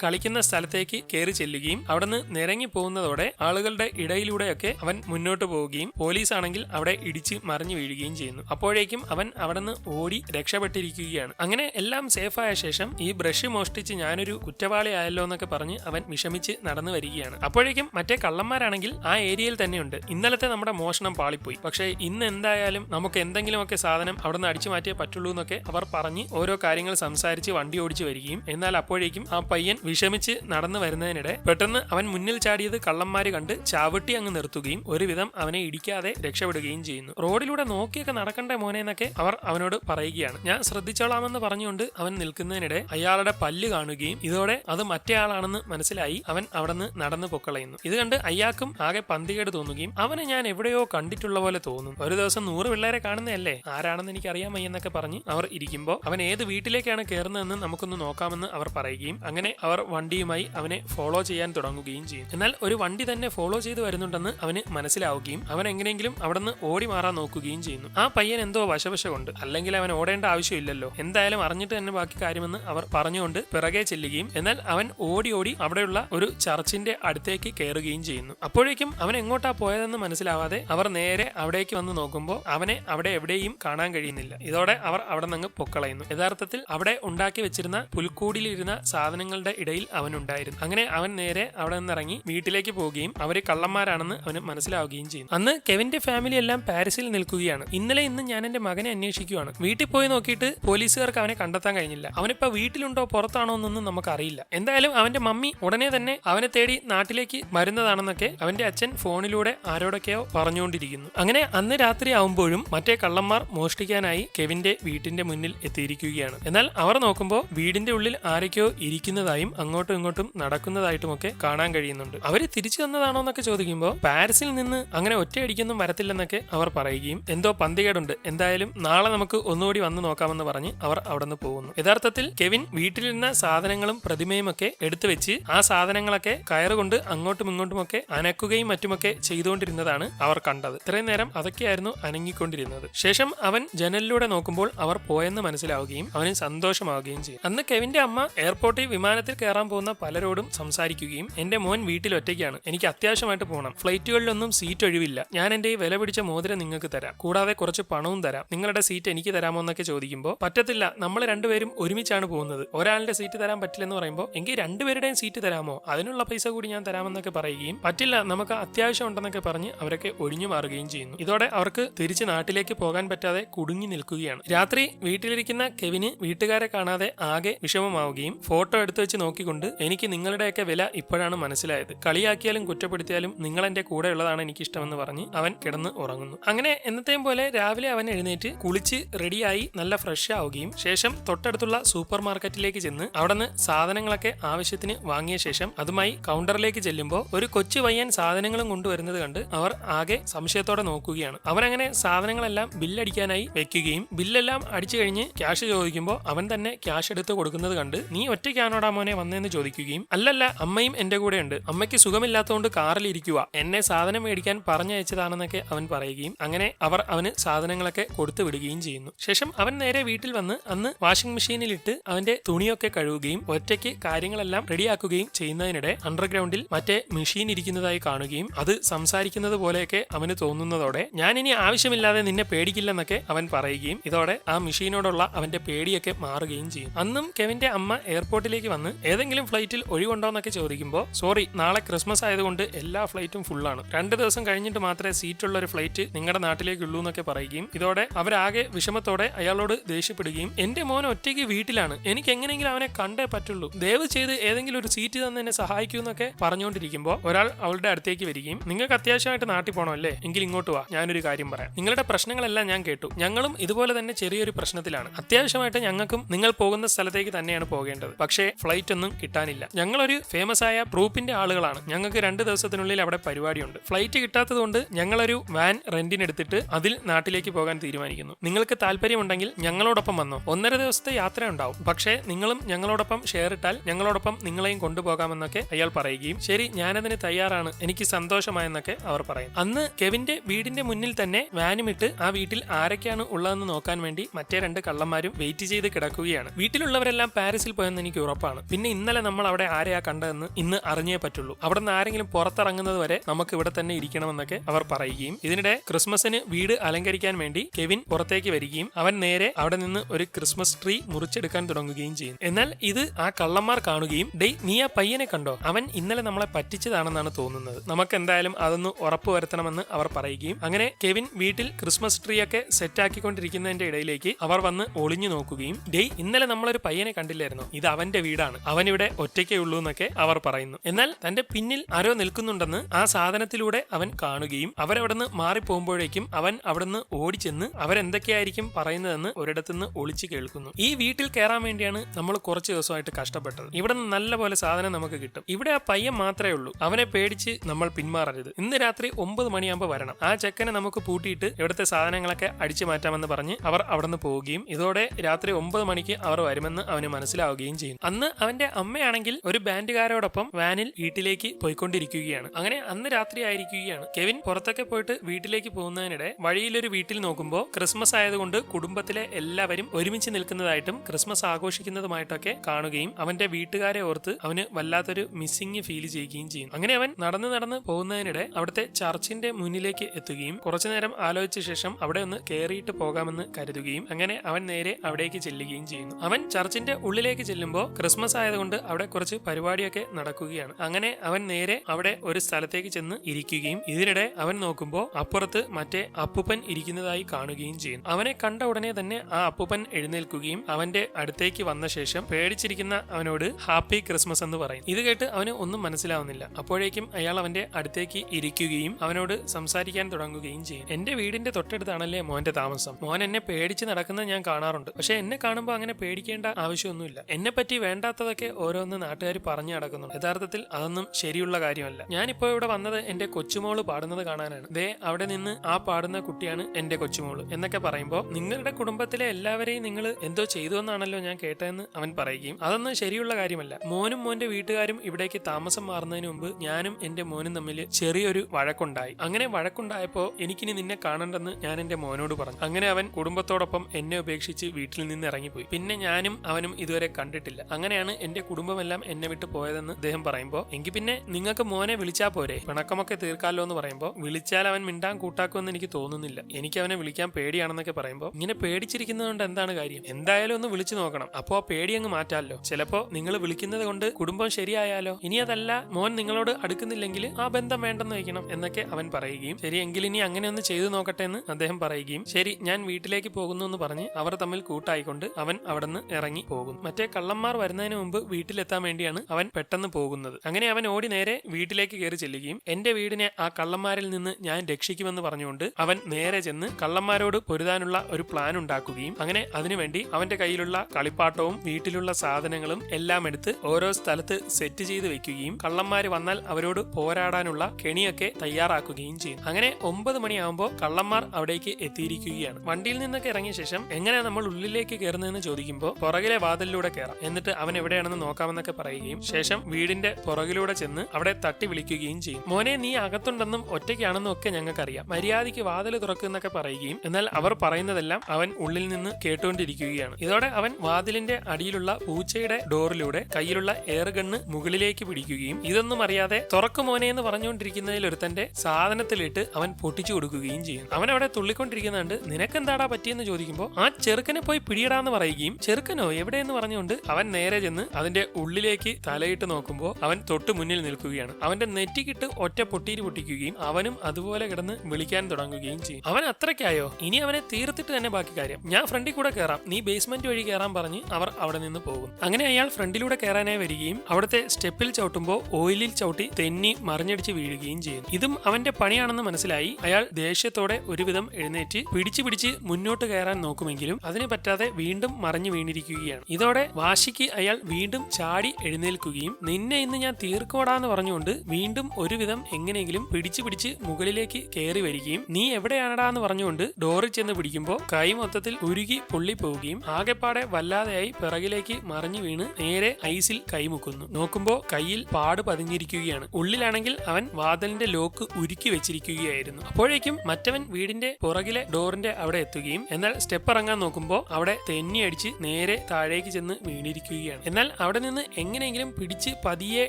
കളിക്കുന്ന സ്ഥലത്തേക്ക് കയറി ചെല്ലുകയും അവിടുന്ന് നിരങ്ങി പോകുന്നതോടെ ആളുകളുടെ ഇടയിലൂടെയൊക്കെ അവൻ മുന്നോട്ട് പോവുകയും പോലീസ് ആണെങ്കിൽ അവിടെ ഇടിച്ച് മറിഞ്ഞു വീഴുകയും ചെയ്യുന്നു. അപ്പോഴേക്കും അവൻ അവിടുന്ന് ഓടി രക്ഷപ്പെട്ടിരിക്കുകയാണ്. അങ്ങനെ എല്ലാം സേഫായ ശേഷം ഈ ബ്രഷ് മോഷ്ടിച്ച് ഞാനൊരു കുറ്റവാളി ആയല്ലോ എന്നൊക്കെ പറഞ്ഞ് അവൻ വിഷമിച്ച് നടന്നു വരികയാണ്. അപ്പോഴേക്കും മറ്റേ കള്ളന്മാരാണെങ്കിൽ ആ ഏരിയയിൽ തന്നെയുണ്ട്. ഇന്നലത്തെ നമ്മുടെ മോഷണം പാളിപ്പോയി. പക്ഷേ ഇന്ന് എന്തായാലും നമുക്ക് എന്തെങ്കിലുമൊക്കെ സാധനം അവിടുന്ന് അടിച്ചു മാറ്റിയേ പറ്റുള്ളൂ എന്നൊക്കെ അവർ പറഞ്ഞ് ഓരോ കാര്യങ്ങൾ സംസാരിച്ച് വണ്ടി ഓടിച്ചു വരികയും എന്നാൽ അപ്പോഴേക്കും ആ പയ്യൻ വിഷമിച്ച് നടന്നു വരുന്നതിനിടെ പെട്ടെന്ന് അവൻ മുന്നിൽ ചാടിയത് കള്ളന്മാര് കണ്ട് ചാവട്ടി അങ്ങ് നിർത്തുകയും ഒരുവിധം അവനെ ഇടിക്കാതെ രക്ഷപ്പെടുകയും ചെയ്യുന്നു. റോഡിലൂടെ നോക്കിയൊക്കെ നടക്കണ്ട മോനെ എന്നൊക്കെ അവർ അവനോട് പറയുകയാണ്. ഞാൻ ശ്രദ്ധിച്ചോളാമെന്ന് പറഞ്ഞുകൊണ്ട് അവൻ നിൽക്കുന്നതിനിടെ അയാളുടെ പല്ല് കാണുകയും ഇതോടെ അത് മറ്റേ ആളാണെന്ന് മനസ്സിലായി അവൻ അവിടുന്ന് നടന്നു പൊക്കളയുന്നു. ഇത് കണ്ട് അയാൾക്കും ആകെ പന്തികേട് തോന്നുകയും അവനെ ഞാൻ എവിടെയോ കണ്ടിട്ടുള്ള പോലെ തോന്നും. ഒരു ദിവസം നൂറ് പിള്ളേരെ കാണുന്നതല്ലേ? ആരാണെന്ന് എനിക്ക് അറിയാമയ്യെന്നൊക്കെ പറഞ്ഞ് അവർ ഇരിക്കുമ്പോൾ അവൻ ഏത് വീട്ടിലേക്കാണ് കയറുന്നതെന്ന് നമുക്കൊന്ന് നോക്കാമെന്ന് അവർ പറയുകയും അങ്ങനെ അവർ വണ്ടിയുമായി അവനെ ഫോളോ ചെയ്യാൻ തുടങ്ങുകയും ചെയ്യും. എന്നാൽ ഒരു വണ്ടി തന്നെ ഫോളോ ചെയ്ത് വരുന്നുണ്ടെന്ന് അവന് മനസ്സിലാവുകയും അവൻ എങ്ങനെയെങ്കിലും അവിടുന്ന് ഓടി മാറാൻ നോക്കുകയും ചെയ്യുന്നു. ആ പയ്യൻ എന്തോ വശവശ കൊണ്ട് അല്ലെങ്കിൽ അവൻ ഓടേണ്ട ആവശ്യമില്ലല്ലോ. എന്തായാലും അറിഞ്ഞിട്ട് തന്നെ ബാക്കി കാര്യമെന്ന് അവർ പറഞ്ഞുകൊണ്ട് പിറകെ ചെല്ലുകയും എന്നാൽ അവൻ ഓടി ഓടി അവിടെയുള്ള ഒരു ചർച്ചിന്റെ അടുത്തേക്ക് കയറുകയും ചെയ്യുന്നു. അപ്പോഴേക്കും അവൻ എങ്ങോട്ടാ പോയതെന്ന് മനസ്സിലാവാതെ അവർ നേരെ അവിടേക്ക് വന്ന് നോക്കുമ്പോൾ അവനെ അവിടെ എവിടെയും കാണാൻ കഴിയുന്നില്ല. ഇതോടെ അവർ അവിടെ നിന്ന് പൊക്കളയുന്നു. യഥാർത്ഥത്തിൽ അവിടെ ഉണ്ടാക്കി വെച്ചിരുന്ന പുൽക്കൂടിലിരുന്ന സാധനങ്ങളുടെ ഇടയിൽ അവൻ ഉണ്ടായിരുന്നു അങ്ങനെ അവൻ നേരെ അവിടെ നിന്നിറങ്ങി വീട്ടിലേക്ക് പോവുകയും അവർ കള്ളന്മാരാണെന്ന് അവന് മനസ്സിലാവുകയും ചെയ്യും അന്ന് കെവിന്റെ ഫാമിലി എല്ലാം പാരീസിൽ നിൽക്കുകയാണ്. ഇന്നലെ ഇന്ന് ഞാൻ എന്റെ മകനെ അന്വേഷിക്കുകയാണ്. വീട്ടിൽ പോയി നോക്കിയിട്ട് പോലീസുകാർക്ക് അവനെ കണ്ടെത്താൻ കഴിഞ്ഞില്ല. അവനിപ്പോ വീട്ടിലുണ്ടോ പുറത്താണോ എന്നൊന്നും നമുക്കറിയില്ല. എന്തായാലും അവന്റെ മമ്മി ഉടനെ തന്നെ അവനെ തേടി നാട്ടിലേക്ക് വരുന്നതാണെന്നൊക്കെ അവന്റെ അച്ഛൻ ഫോണിലൂടെ ആരോടൊക്കെയോ പറഞ്ഞുകൊണ്ടിരിക്കുന്നു. അങ്ങനെ അന്ന് രാത്രി ആവുമ്പോഴും മറ്റേ കള്ളന്മാർ മോഷ്ടിക്കാനായി കെവിന്റെ വീട്ടിന്റെ മുന്നിൽ എത്തിയിരിക്കുകയാണ്. എന്നാൽ അവർ നോക്കുമ്പോൾ വീടിന്റെ ഉള്ളിൽ ആരൊക്കെയോ ഇരിക്കുന്നതായും അങ്ങോട്ടും ഇങ്ങോട്ടും നടക്കുന്നതായിട്ടുമൊക്കെ കാണാൻ കഴിയുന്നുണ്ട്. അവർ തിരിച്ചു വന്നതാണോ എന്നൊക്കെ ചോദിക്കുമ്പോൾ പാരീസിൽ നിന്ന് അങ്ങനെ ഒറ്റയടിക്കൊന്നും വരത്തില്ലെന്നൊക്കെ അവർ പറയുകയും എന്തോ പന്തികേടുണ്ട്. എന്തായാലും നാളെ നമുക്ക് ഒന്നുകൂടി വന്ന് നോക്കാമെന്ന് പറഞ്ഞ് അവർ അവിടെ നിന്ന് പോകുന്നു. യഥാർത്ഥത്തിൽ കെവിൻ വീട്ടിലിരുന്ന സാധനങ്ങളും പ്രതിമയും ഒക്കെ എടുത്തു വെച്ച് ആ സാധനങ്ങളൊക്കെ കയറുകൊണ്ട് അങ്ങോട്ടും ഇങ്ങോട്ടുമൊക്കെ അനക്കുകയും മറ്റുമൊക്കെ ചെയ്തുകൊണ്ടിരുന്നതാണ് അവർ കണ്ടത്. ഇത്രയും നേരം അതൊക്കെയായിരുന്നു അനങ്ങിക്കൊണ്ടിരുന്നത്. ശേഷം അവൻ ജനലിലൂടെ നോക്കുമ്പോൾ അവർ പോയെന്ന് മനസ്സിലാവുകയും അവന് സന്തോഷമാവുകയും ചെയ്യും അന്ന് കെവിന്റെ അമ്മ എയർപോർട്ടിൽ വിമാനത്തിൽ കയറാൻ പോകുന്ന പലരോടും സംസാരിക്കുകയും എന്റെ മോൻ വീട്ടിൽ ഒറ്റയ്ക്കാണ്. എനിക്ക് അത്യാവശ്യമായിട്ട് പോകണം ഫ്ലൈറ്റുകളിലൊന്നും സീറ്റ് ഒഴിവില്ല. ഞാൻ എന്റെ ഈ വില പിടിച്ച മോതിരം നിങ്ങൾക്ക് തരാം. കൂടാതെ കുറച്ച് പണവും തരാം. നിങ്ങളുടെ സീറ്റ് എനിക്ക് തരാമോ എന്നൊക്കെ ചോദിക്കുമ്പോൾ പറ്റത്തില്ല. നമ്മൾ രണ്ടുപേരും ഒരുമിച്ചാണ് പോകുന്നത്. ഒരാളുടെ സീറ്റ് തരാൻ പറ്റില്ലെന്ന് പറയുമ്പോൾ എങ്കിൽ രണ്ടുപേരുടെയും സീറ്റ് തരാമോ? അതിനുള്ള പൈസ കൂടി ഞാൻ തരാമെന്നൊക്കെ പറയുകയും പറ്റില്ല നമുക്ക് അത്യാവശ്യം ഉണ്ടെന്നൊക്കെ പറഞ്ഞ് അവരൊക്കെ ഒഴിഞ്ഞു മാറുകയും ചെയ്യുന്നു. ഇതോടെ അവർക്ക് തിരിച്ച് നാട്ടിലേക്ക് പോകാൻ പറ്റാതെ കുടുങ്ങി നിൽക്കുകയാണ്. രാത്രി വീട്ടിലിരിക്കുന്ന കെവിന് വീട്ടുകാരെ കാണാതെ ആകെ വിഷമമാവുകയും ഫോട്ടോ എടുത്തു വെച്ച് നോക്കിക്കൊണ്ട് എനിക്ക് നിങ്ങളുടെയൊക്കെ വില ഇപ്പോഴാണ് മനസ്സിലായത്. കളിയാക്കിയാലും കുറ്റപ്പെടുത്തിയാലും നിങ്ങൾ എന്റെ കൂടെ ഉള്ളതാണ് എനിക്ക് ഇഷ്ടമെന്ന് പറഞ്ഞ് അവൻ കിടന്ന് ഉറങ്ങുന്നു. അങ്ങനെ എന്നത്തെയും പോലെ രാവിലെ അവൻ എഴുന്നേറ്റ് കുളിച്ച് റെഡിയായി നല്ല ഫ്രഷ് ആവുകയും ശേഷം തൊട്ടടുത്തുള്ള സൂപ്പർ മാർക്കറ്റിലേക്ക് ചെന്ന് നിന്ന് സാധനങ്ങളൊക്കെ ആവശ്യത്തിന് വാങ്ങിയ ശേഷം അതുമായി കൗണ്ടറിലേക്ക് ചെല്ലുമ്പോൾ ഒരു കൊച്ചു പയ്യൻ സാധനങ്ങളും കൊണ്ടുവരുന്നത് കണ്ട് അവർ ആകെ സംശയത്തോടെ നോക്കുകയാണ്. അവരങ്ങനെ സാധനങ്ങളെല്ലാം ബില്ലടിക്കാനായി വെക്കുകയും ബില്ലെല്ലാം അടിച്ചു കഴിഞ്ഞ് ക്യാഷ് ചോദിക്കുമ്പോൾ അവൻ തന്നെ ക്യാഷ് എടുത്ത് കൊടുക്കുന്നത് കണ്ട് നീ ഒറ്റയ്ക്കാണോടാ മോനെ വന്നതെന്ന് ചോദിക്കുകയും അല്ലല്ല അമ്മയും എന്റെ കൂടെ ഉണ്ട് അമ്മയ്ക്ക് സുഖമില്ലാത്തതുകൊണ്ട് കാറിൽ ഇരിക്കുക. എന്നെ സാധനം മേടിക്കാൻ പറഞ്ഞയച്ചതാണെന്നൊക്കെ അവൻ പറയുകയും അങ്ങനെ അവർ അവന് സാധനങ്ങളൊക്കെ കൊടുത്തു വിടുകയും ചെയ്യുന്നു. ശേഷം അവൻ നേരെ വീട്ടിൽ വന്ന് അന്ന് വാഷിംഗ് മെഷീനിലിട്ട് അവന്റെ തുണിയൊക്കെ കഴുകുകയും ഒറ്റയ്ക്ക് കാര്യങ്ങളെല്ലാം റെഡിയാക്കുകയും ചെയ്യുന്നതിനിടെ അണ്ടർഗ്രൗണ്ടിൽ മറ്റേ മെഷീൻ ഇരിക്കുന്നതായി കാണുകയും അത് സംസാരിക്കുന്നത് പോലെയൊക്കെ അവന് തോന്നുന്നതോടെ ഞാൻ ഇനി ആവശ്യമില്ലാതെ നിന്നെ പേടിക്കില്ലെന്നൊക്കെ അവൻ പറയുകയും ഇതോടെ ആ മെഷീനോടുള്ള അവന്റെ പേടിയൊക്കെ മാറുകയും ചെയ്യും. അന്നും കെവിന്റെ അമ്മ എയർപോർട്ടിലേക്ക് വന്ന് ഏതെങ്കിലും ഫ്ലൈറ്റിൽ ഒഴിവുണ്ടോന്നൊക്കെ ചോദിക്കുമ്പോൾ സോറി നാളെ ക്രിസ്മസ് ആയതുകൊണ്ട് എല്ലാ ഫ്ലൈറ്റും ഫുള്ളാണ്. രണ്ട് ദിവസം കഴിഞ്ഞിട്ട് മാത്രമേ സീറ്റുള്ള ഒരു ഫ്ലൈറ്റ് നിങ്ങളുടെ നാട്ടിലേക്കുള്ളൂ എന്നൊക്കെ പറയുകയും ഇതോടെ അവരാകെ വിഷമത്തോടെ അയാളോട് ദേഷ്യപ്പെടുകയും എന്റെ മോൻ ഒറ്റയ്ക്ക് വീട്ടിലാണ്. എനിക്ക് എങ്ങനെയെങ്കിലും അവനെ കണ്ടേ പറ്റുള്ളൂ. ദയവ് ചെയ്ത് ഏതെങ്കിലും ഒരു സീറ്റ് തന്നെ എന്നെ സഹായിക്കൂ എന്നൊക്കെ പറഞ്ഞുകൊണ്ടിരിക്കുമ്പോൾ ഒരാൾ അവളുടെ അടുത്തേക്ക് വരികയും നിങ്ങൾക്ക് അത്യാവശ്യമായിട്ട് നാട്ടിൽ പോകണമല്ലേ എങ്കിൽ ഇങ്ങോട്ട് വാ. ഞാനൊരു കാര്യം പറയാം. നിങ്ങളുടെ പ്രശ്നങ്ങളെല്ലാം ഞാൻ കേട്ടു. ഞങ്ങളും ഇതുപോലെ തന്നെ ചെറിയൊരു പ്രശ്നത്തിലാണ്. അത്യാവശ്യമായിട്ട് ഞങ്ങൾക്കും നിങ്ങൾ പോകുന്ന സ്ഥലത്തേക്ക് തന്നെയാണ് പോകേണ്ടത്. പക്ഷേ ഫ്ലൈറ്റ് ഒന്നും കിട്ടാനില്ല. ഞങ്ങളൊരു ഫേമസ് ആയ ട്രൂപ്പിന്റെ ആളുകളാണ്. ഞങ്ങൾക്ക് രണ്ട് ദിവസത്തിനുള്ളിൽ അവിടെ പരിപാടിയുണ്ട്. ഫ്ലൈറ്റ് കിട്ടാത്തതുകൊണ്ട് ഞങ്ങളൊരു വാൻ റെന്റിനെടുത്തിട്ട് അതിൽ നാട്ടിലേക്ക് പോകാൻ തീരുമാനിക്കുന്നു. നിങ്ങൾക്ക് താല്പര്യമുണ്ടെങ്കിൽ ഞങ്ങളോടൊപ്പം വന്നോ. ഒന്നര ദിവസത്തെ യാത്ര ഉണ്ടാവും. പക്ഷേ നിങ്ങളും ഞങ്ങളോടൊപ്പം ഷെയർ ഇട്ടാൽ ഞങ്ങളോടൊപ്പം നിങ്ങളെയും കൊണ്ടുപോകാമെന്നൊക്കെ അയാൾ പറയുകയും ശരി ഞാനതിന് തയ്യാറാണ്. എനിക്ക് സന്തോഷമായെന്നൊക്കെ അവർ പറയും. അന്ന് കെവിന്റെ വീടിന്റെ മുന്നിൽ തന്നെ വാനുമിട്ട് ആ വീട്ടിൽ ആരൊക്കെയാണ് ഉള്ളതെന്ന് നോക്കാൻ വേണ്ടി മറ്റേ രണ്ട് കള്ളന്മാരും വെയിറ്റ് ചെയ്ത് കിടക്കുകയാണ്. വീട്ടിലുള്ളവരെല്ലാം പാരീസിൽ പോയെന്ന് എനിക്ക് ഉറപ്പാണ്. പിന്നെ ഇന്നലെ നമ്മൾ അവിടെ ആരെയാ കണ്ടതെന്ന് ഇന്ന് അറിഞ്ഞേ പറ്റുള്ളൂ. അവിടെ നിന്ന് ആരെങ്കിലും പുറത്തിറങ്ങുന്നത് വരെ നമുക്ക് ഇവിടെ തന്നെ ഇരിക്കണമെന്നൊക്കെ അവർ പറയുകയും ഇതിനിടെ ക്രിസ്മസിന് വീട് അലങ്കരിക്കാൻ വേണ്ടി കെവിൻ പുറത്തേക്ക് വരികയും അവൻ നേരെ അവിടെ നിന്ന് ഒരു ക്രിസ്മസ് ട്രീ മുറിച്ചെടുക്കാൻ തുടങ്ങുകയും ചെയ്യും. എന്നാൽ ഇത് ആ കള്ളന്മാർ കാണുകയും ഡേ നീ ആ പയ്യനെ കണ്ടോ? അവൻ ഇന്നലെ നമ്മളെ പറ്റിച്ചതാണെന്നാണ് തോന്നുന്നത്. നമുക്ക് എന്തായാലും അതൊന്ന് ഉറപ്പുവരുത്തണമെന്ന് അവർ പറയുകയും അങ്ങനെ കെവിൻ വീട്ടിൽ ക്രിസ്മസ് ട്രീ ഒക്കെ സെറ്റ് ആക്കിക്കൊണ്ടിരിക്കുന്നതിന്റെ ഇടയിലേക്ക് അവർ വന്ന് ഒളിഞ്ഞു നോക്കുകയും ഡേ ഇന്നലെ നമ്മളൊരു പയ്യനെ കണ്ടില്ലായിരുന്നു. ഇത് അവന്റെ വീടാണ്. അവൻ ഇവിടെ ഒറ്റയ്ക്കേ ഉള്ളൂ എന്നൊക്കെ അവർ പറയുന്നു. എന്നാൽ തന്റെ പിന്നിൽ ആരോ നിൽക്കുന്നുണ്ടെന്ന് ആ സാധനത്തിലൂടെ അവൻ കാണുകയും അവരവിടുന്ന് മാറിപ്പോകുമ്പോഴേക്കും അവൻ അവിടുന്ന് ഓടിച്ചെന്ന് അവരെന്തൊക്കെയായിരിക്കും പറയുന്നതെന്ന് ഒരിടത്തുനിന്ന് ഒളിച്ചു കേൾക്കുന്നു. ഈ വീട്ടിൽ കയറാൻ വേണ്ടിയാണ് നമ്മൾ കുറച്ച് ദിവസമായിട്ട് കഷ്ടപ്പെട്ടത്. ഇവിടെ നിന്ന് നല്ല പോലെ സാധനം നമുക്ക് കിട്ടും. ഇവിടെ ആ പയ്യൻ മാത്രമേ ഉള്ളൂ. അവനെ പേടിച്ച് നമ്മൾ പിന്മാറരുത്. ഇന്ന് രാത്രി ഒമ്പത് മണിയാകുമ്പോൾ വരണം. ആ ചെക്കനെ നമുക്ക് പൂട്ടിയിട്ട് ഇവിടുത്തെ സാധനങ്ങളൊക്കെ അടിച്ചു മാറ്റാമെന്ന് പറഞ്ഞ് അവർ അവിടുന്ന് പോവുകയും ഇതോടെ രാത്രി ഒമ്പത് മണിക്ക് അവർ വരുമെന്ന് അവന് മനസ്സിലാവുകയും ചെയ്യുന്നു. അന്ന് അവന്റെ അമ്മയാണെങ്കിൽ ഒരു ബാൻഡുകാരോടൊപ്പം വാനിൽ വീട്ടിലേക്ക് പോയിക്കൊണ്ടിരിക്കുകയാണ്. അങ്ങനെ അന്ന് രാത്രി ആയിരിക്കുകയാണ്. കെവിൻ പുറത്തൊക്കെ പോയിട്ട് വീട്ടിലേക്ക് പോകുന്നതിനിടെ വഴിയിലൊരു വീട്ടിൽ നോക്കുമ്പോൾ ക്രിസ്മസ് ആയതുകൊണ്ട് കുടുംബത്തിലെ എല്ലാവരും ഒരുമിച്ച് നിൽക്കുന്നതായിട്ടും ക്രിസ്മസ് ആഘോഷിക്കുന്നതുമായിട്ടൊക്കെ കാണുകയും അവന്റെ വീട്ടുകാരെ ഓർത്ത് അവന് വല്ലാത്തൊരു മിസ്സിംഗ് ഫീൽ ചെയ്യുകയും ചെയ്യും. അങ്ങനെ അവൻ നടന്ന് നടന്ന് പോകുന്നതിനിടെ അവിടുത്തെ ചർച്ചിന്റെ മുന്നിലേക്ക് എത്തുകയും കുറച്ചു നേരം ആലോചിച്ച ശേഷം അവിടെ ഒന്ന് കയറിയിട്ട് പോകാമെന്ന് കരുതുകയും അങ്ങനെ അവൻ നേരെ അവിടേക്ക് ചെല്ലുകയും ചെയ്യുന്നു. അവൻ ചർച്ചിന്റെ ഉള്ളിലേക്ക് ചെല്ലുമ്പോൾ ക്രിസ്മസ് ആയതുകൊണ്ട് അവിടെ കുറച്ച് പരിപാടിയൊക്കെ നടക്കുകയാണ്. അങ്ങനെ അവൻ നേരെ അവിടെ ഒരു സ്ഥലത്തേക്ക് ചെന്ന് ഇരിക്കുകയും ഇതിനിടെ അവൻ നോക്കുമ്പോൾ അപ്പുറത്ത് മറ്റേ അപ്പുപ്പൻ ഇരിക്കുന്നതായി കാണുകയും ചെയ്യുന്നു. അവനെ കണ്ട ഉടനെ തന്നെ ആ അപ്പുപ്പൻ എഴുന്നേൽക്കുകയും അവന്റെ അടുത്തേക്ക് വന്ന ശേഷം പേടിച്ചിരിക്കുന്ന അവനോട് ഹാപ്പി ക്രിസ്മസ് എന്ന് പറയും ഇത് കേട്ട് അവന് ഒന്നും മനസ്സിലാവുന്നില്ല. അപ്പോഴേക്കും അയാൾ അവന്റെ അടുത്തേക്ക് ഇരിക്കുകയും അവനോട് സംസാരിക്കാൻ തുടങ്ങുകയും ചെയ്യും എന്റെ വീടിന്റെ തൊട്ടടുത്താണല്ലേ മോന്റെ താമസം? മോൻ എന്നെ പേടിച്ച് നടക്കുന്നത് ഞാൻ കാണാറുണ്ട്. പക്ഷെ എന്നെ കാണുമ്പോൾ അങ്ങനെ പേടിക്കേണ്ട ആവശ്യമൊന്നുമില്ല. എന്നെ പറ്റി വേണ്ടാത്തതൊക്കെ ഓരോന്ന് നാട്ടുകാർ പറഞ്ഞു നടക്കുന്നുണ്ട്. യഥാർത്ഥത്തിൽ അതൊന്നും ശരിയുള്ള കാര്യമല്ല. ഞാനിപ്പോ ഇവിടെ വന്നത് എന്റെ കൊച്ചുമോൾ പാടുന്നത് കാണാനാണ്. ദേ അവിടെ നിന്ന് ആ പാടുന്ന കുട്ടിയാണ് എന്റെ കൊച്ചുമോൾ എന്നൊക്കെ പറയുമ്പോൾ നിങ്ങളുടെ കുടുംബത്തിലെ എല്ലാവരെയും നിങ്ങൾ എന്തോ ചെയ്തു എന്നാണല്ലോ ഞാൻ കേട്ടതെന്ന് അവൻ പറയുകയും അതൊന്നും ശരിയുള്ള കാര്യമല്ല. മോനും മോന്റെ വീട്ടുകാരും ഇവിടേക്ക് താമസം മാറുന്നതിന് മുമ്പ് ഞാനും എന്റെ മോനും തമ്മിൽ ചെറിയൊരു വഴക്കുണ്ടായി. അങ്ങനെ വഴക്കുണ്ടായപ്പോ എനിക്കിനി നിന്നെ കാണണ്ടെന്ന് ഞാൻ എന്റെ മോനോട് പറഞ്ഞു. അങ്ങനെ അവൻ കുടുംബത്തോടൊപ്പം എന്നെ ഉപേക്ഷിച്ച് വീട്ടിൽ നിന്ന് ഇറങ്ങിപ്പോയി. പിന്നെ ഞാനും അവനും ഇതുവരെ കണ്ടിട്ടില്ല. അങ്ങനെയാണ് എന്റെ കുടുംബമെല്ലാം എന്നെ വിട്ട് പോയതെന്ന് അദ്ദേഹം പറയുമ്പോൾ എങ്കിൽ പിന്നെ നിങ്ങൾക്ക് മോനെ വിളിച്ചാൽ പോരെ? പിണക്കമൊക്കെ തീർക്കാമല്ലോ എന്ന് പറയുമ്പോൾ വിളിച്ചാൽ അവൻ മിണ്ടാൻ കൂട്ടാക്കുമെന്ന് എനിക്ക് തോന്നുന്നില്ല. എനിക്ക് അവനെ വിളിക്കാൻ പേടിയാണെന്നൊക്കെ പറയുമ്പോൾ ഇങ്ങനെ പേടിച്ചിരിക്കുന്നതുകൊണ്ട് എന്താണ് കാര്യം? എന്തായാലും ഒന്ന് വിളിച്ചു നോക്കണം. അപ്പോൾ ആ പേടി അങ്ങ് മാറ്റാമല്ലോ ചിലപ്പോ നിങ്ങൾ വിളിക്കുന്നത് കൊണ്ട് കുടുംബം ശരിയായാലോ? ഇനി അതല്ല മോൻ നിങ്ങളോട് അടുക്കുന്നില്ലെങ്കിൽ ആ ബന്ധം വേണ്ടെന്ന് വയ്ക്കണം എന്നൊക്കെ അവൻ പറയുകയും ശരി എങ്കിൽ ഇനി അങ്ങനെ ഒന്ന് ചെയ്തു നോക്കട്ടെ എന്ന് അദ്ദേഹം പറയുകയും ശരി ഞാൻ വീട്ടിലേക്ക് പോകുന്നു എന്ന് പറഞ്ഞ് അവർ തമ്മിൽ കൂട്ടായിക്കൊണ്ട് അവൻ അവിടുന്ന് ഇറങ്ങി പോകും. മറ്റേ കള്ളന്മാർ വരുന്നതിന് മുമ്പ് വീട്ടിലെത്താൻ വേണ്ടിയാണ് അവൻ പെട്ടെന്ന് പോകുന്നത്. അങ്ങനെ അവൻ ഓടി നേരെ വീട്ടിലേക്ക് കയറി ചെല്ലുകയും എന്റെ വീടിനെ ആ കള്ളന്മാരിൽ നിന്ന് ഞാൻ രക്ഷിക്കുമെന്ന് പറഞ്ഞുകൊണ്ട് അവൻ നേരെ ചെന്ന് കള്ളന്മാരോട് പൊരുതാനുള്ള ഒരു പ്ലാൻ ഉണ്ടാക്കുകയും അങ്ങനെ അതിനുവേണ്ടി അവന്റെ കയ്യിലുള്ള കളിപ്പാട്ടവും വീട്ടിലുള്ള സാധനങ്ങളും എല്ലാം എടുത്ത് ഓരോ സ്ഥലത്ത് സെറ്റ് ചെയ്ത് വെക്കുകയും കള്ളന്മാർ വന്നാൽ അവരോട് പോരാടാനുള്ള കെണിയൊക്കെ തയ്യാറാക്കുകയും ചെയ്യും. അങ്ങനെ ഒമ്പത് മണിയാകുമ്പോൾ കള്ളന്മാർ അവിടേക്ക് എത്തിയിരിക്കുകയാണ്. വണ്ടിയിൽ നിന്നൊക്കെ ഇറങ്ങിയ ശേഷം എങ്ങനെ നമ്മൾ ഉള്ളിലേക്ക് കയറുന്നതെന്ന് ചോദിക്കുമ്പോൾ പുറകിലെ വാതിലിലൂടെ കയറാം എന്നിട്ട് അവൻ എവിടെയാണെന്ന് നോക്കാമെന്നൊക്കെ പറയുകയും ശേഷം വീടിന്റെ പുറകിലൂടെ ചെന്ന് അവിടെ തട്ടി വിളിക്കുകയും ചെയ്യും. മോനെ നീ അകത്തുണ്ടെന്നും ഒറ്റയ്ക്കാണെന്നും ഒക്കെ ഞങ്ങൾക്കറിയാം. മര്യാദയ്ക്ക് വാതിൽ തുറക്കുന്നൊക്കെ പറയുകയും എന്നാൽ അവർ പറയുന്നതെല്ലാം അവൻ ഉള്ളിൽ നിന്ന് കേട്ടുകൊണ്ടിരിക്കുകയാണ് ഇതോടെ അവൻ വാതിലിന്റെ അടിയിലുള്ള പൂച്ചയുടെ ഡോറിലൂടെ കയ്യിലുള്ള എയർ ഗണ്ണ് മുകളിലേക്ക് പിടിക്കുകയും ഇതൊന്നും അറിയാതെ തുറക്കു മോനെ എന്ന് പറഞ്ഞുകൊണ്ടിരിക്കുന്നതിൽ ഒരുത്തന്റെ സാധനത്തിലിട്ട് അവൻ പൊട്ടിച്ചു കൊടുക്കുകയും ചെയ്യും. അവൻ അവിടെ തുള്ളിക്കൊണ്ടിരിക്കുന്നുണ്ട്. നിനക്കെന്താടാ പറ്റിയെന്ന് ചോദിക്കുമ്പോൾ ആ ചെറുക്കനെ പോയി പിടിയിടാന്ന് പറയുകയും ചെറുക്കനോ എവിടെയെന്ന് പറഞ്ഞുകൊണ്ട് അവൻ നേരെ ചെന്ന് അതിന്റെ ഉള്ളിലേക്ക് തലയിട്ട് നോക്കുമ്പോൾ അവൻ തൊട്ട് മുന്നിൽ നിൽക്കുകയാണ്. അവന്റെ നെറ്റിക്കിട്ട് ഒറ്റ പൊട്ടീര് പൊട്ടിക്കുകയും അവനും അതുപോലെ കിടന്ന് വിളിക്കാൻ തുടങ്ങുകയും ചെയ്യും. അവൻ അത്രയ്ക്കായോ? ഇനി അവനെ തീർത്തിട്ട് തന്നെ ബാക്കി കാര്യം. ഞാൻ ഫ്രണ്ടിൽ കൂടെ കയറാം നീ ബേസ്മെന്റ് വഴി കയറാൻ പറഞ്ഞ് അവർ അവിടെ നിന്ന് പോകും. അങ്ങനെ അയാൾ ഫ്രണ്ടിലൂടെ കയറാനായി വരികയും അവിടുത്തെ സ്റ്റെപ്പിൽ ചവിട്ടുമ്പോൾ ഓയിലിൽ ചവിട്ടി തെന്നി മറിഞ്ഞടിച്ച് വീഴുകയും ചെയ്യും. ഇതും അവന്റെ പണിയാണെന്ന് മനസ്സിലായി. അയാൾ ദേഷ്യത്തോടെ ഒരുവിധം എഴുന്നേറ്റ് പിടിച്ചു പിടിച്ച് മുന്നോട്ട് കയറാൻ നോക്കുമെങ്കിലും അതിനെ പറ്റാതെ വീണ്ടും മറിഞ്ഞു വീണിരിക്കും പറ്റിയിരിക്കുകയാണ് ഇതോടെ വാശിക്ക് അയാൾ വീണ്ടും ചാടി എഴുന്നേൽക്കുകയും നിന്നെ ഇന്ന് ഞാൻ തീർക്കോടാന്ന് പറഞ്ഞുകൊണ്ട് വീണ്ടും ഒരുവിധം എങ്ങനെയെങ്കിലും പിടിച്ചു പിടിച്ച് മുകളിലേക്ക് കയറി വരികയും നീ എവിടെയാണടാ എന്ന് പറഞ്ഞുകൊണ്ട് ഡോറിൽ ചെന്ന് പിടിക്കുമ്പോൾ കൈ മൊത്തത്തിൽ ഉരുകി പൊള്ളിപ്പോവുകയും ആകെപ്പാടെ വല്ലാതെയായി പിറകിലേക്ക് മറിഞ്ഞു വീണ് നേരെ ഐസിൽ കൈമുക്കുന്നു. നോക്കുമ്പോൾ കയ്യിൽ പാട് പതിഞ്ഞിരിക്കുകയാണ്. ഉള്ളിലാണെങ്കിൽ അവൻ വാതിലിന്റെ ലോക്ക് ഉരുക്കി വെച്ചിരിക്കുകയായിരുന്നു. അപ്പോഴേക്കും മറ്റവൻ വീടിന്റെ പുറകിലെ ഡോറിന്റെ അവിടെ എത്തുകയും എന്നാൽ സ്റ്റെപ്പ് ഇറങ്ങാൻ നോക്കുമ്പോൾ അവിടെ തെന്നിയടിച്ച് നേരെ താഴേക്ക് ചെന്ന് വീണിരിക്കുകയാണ്. എന്നാൽ അവിടെ നിന്ന് എങ്ങനെയെങ്കിലും പിടിച്ച് പതിയെ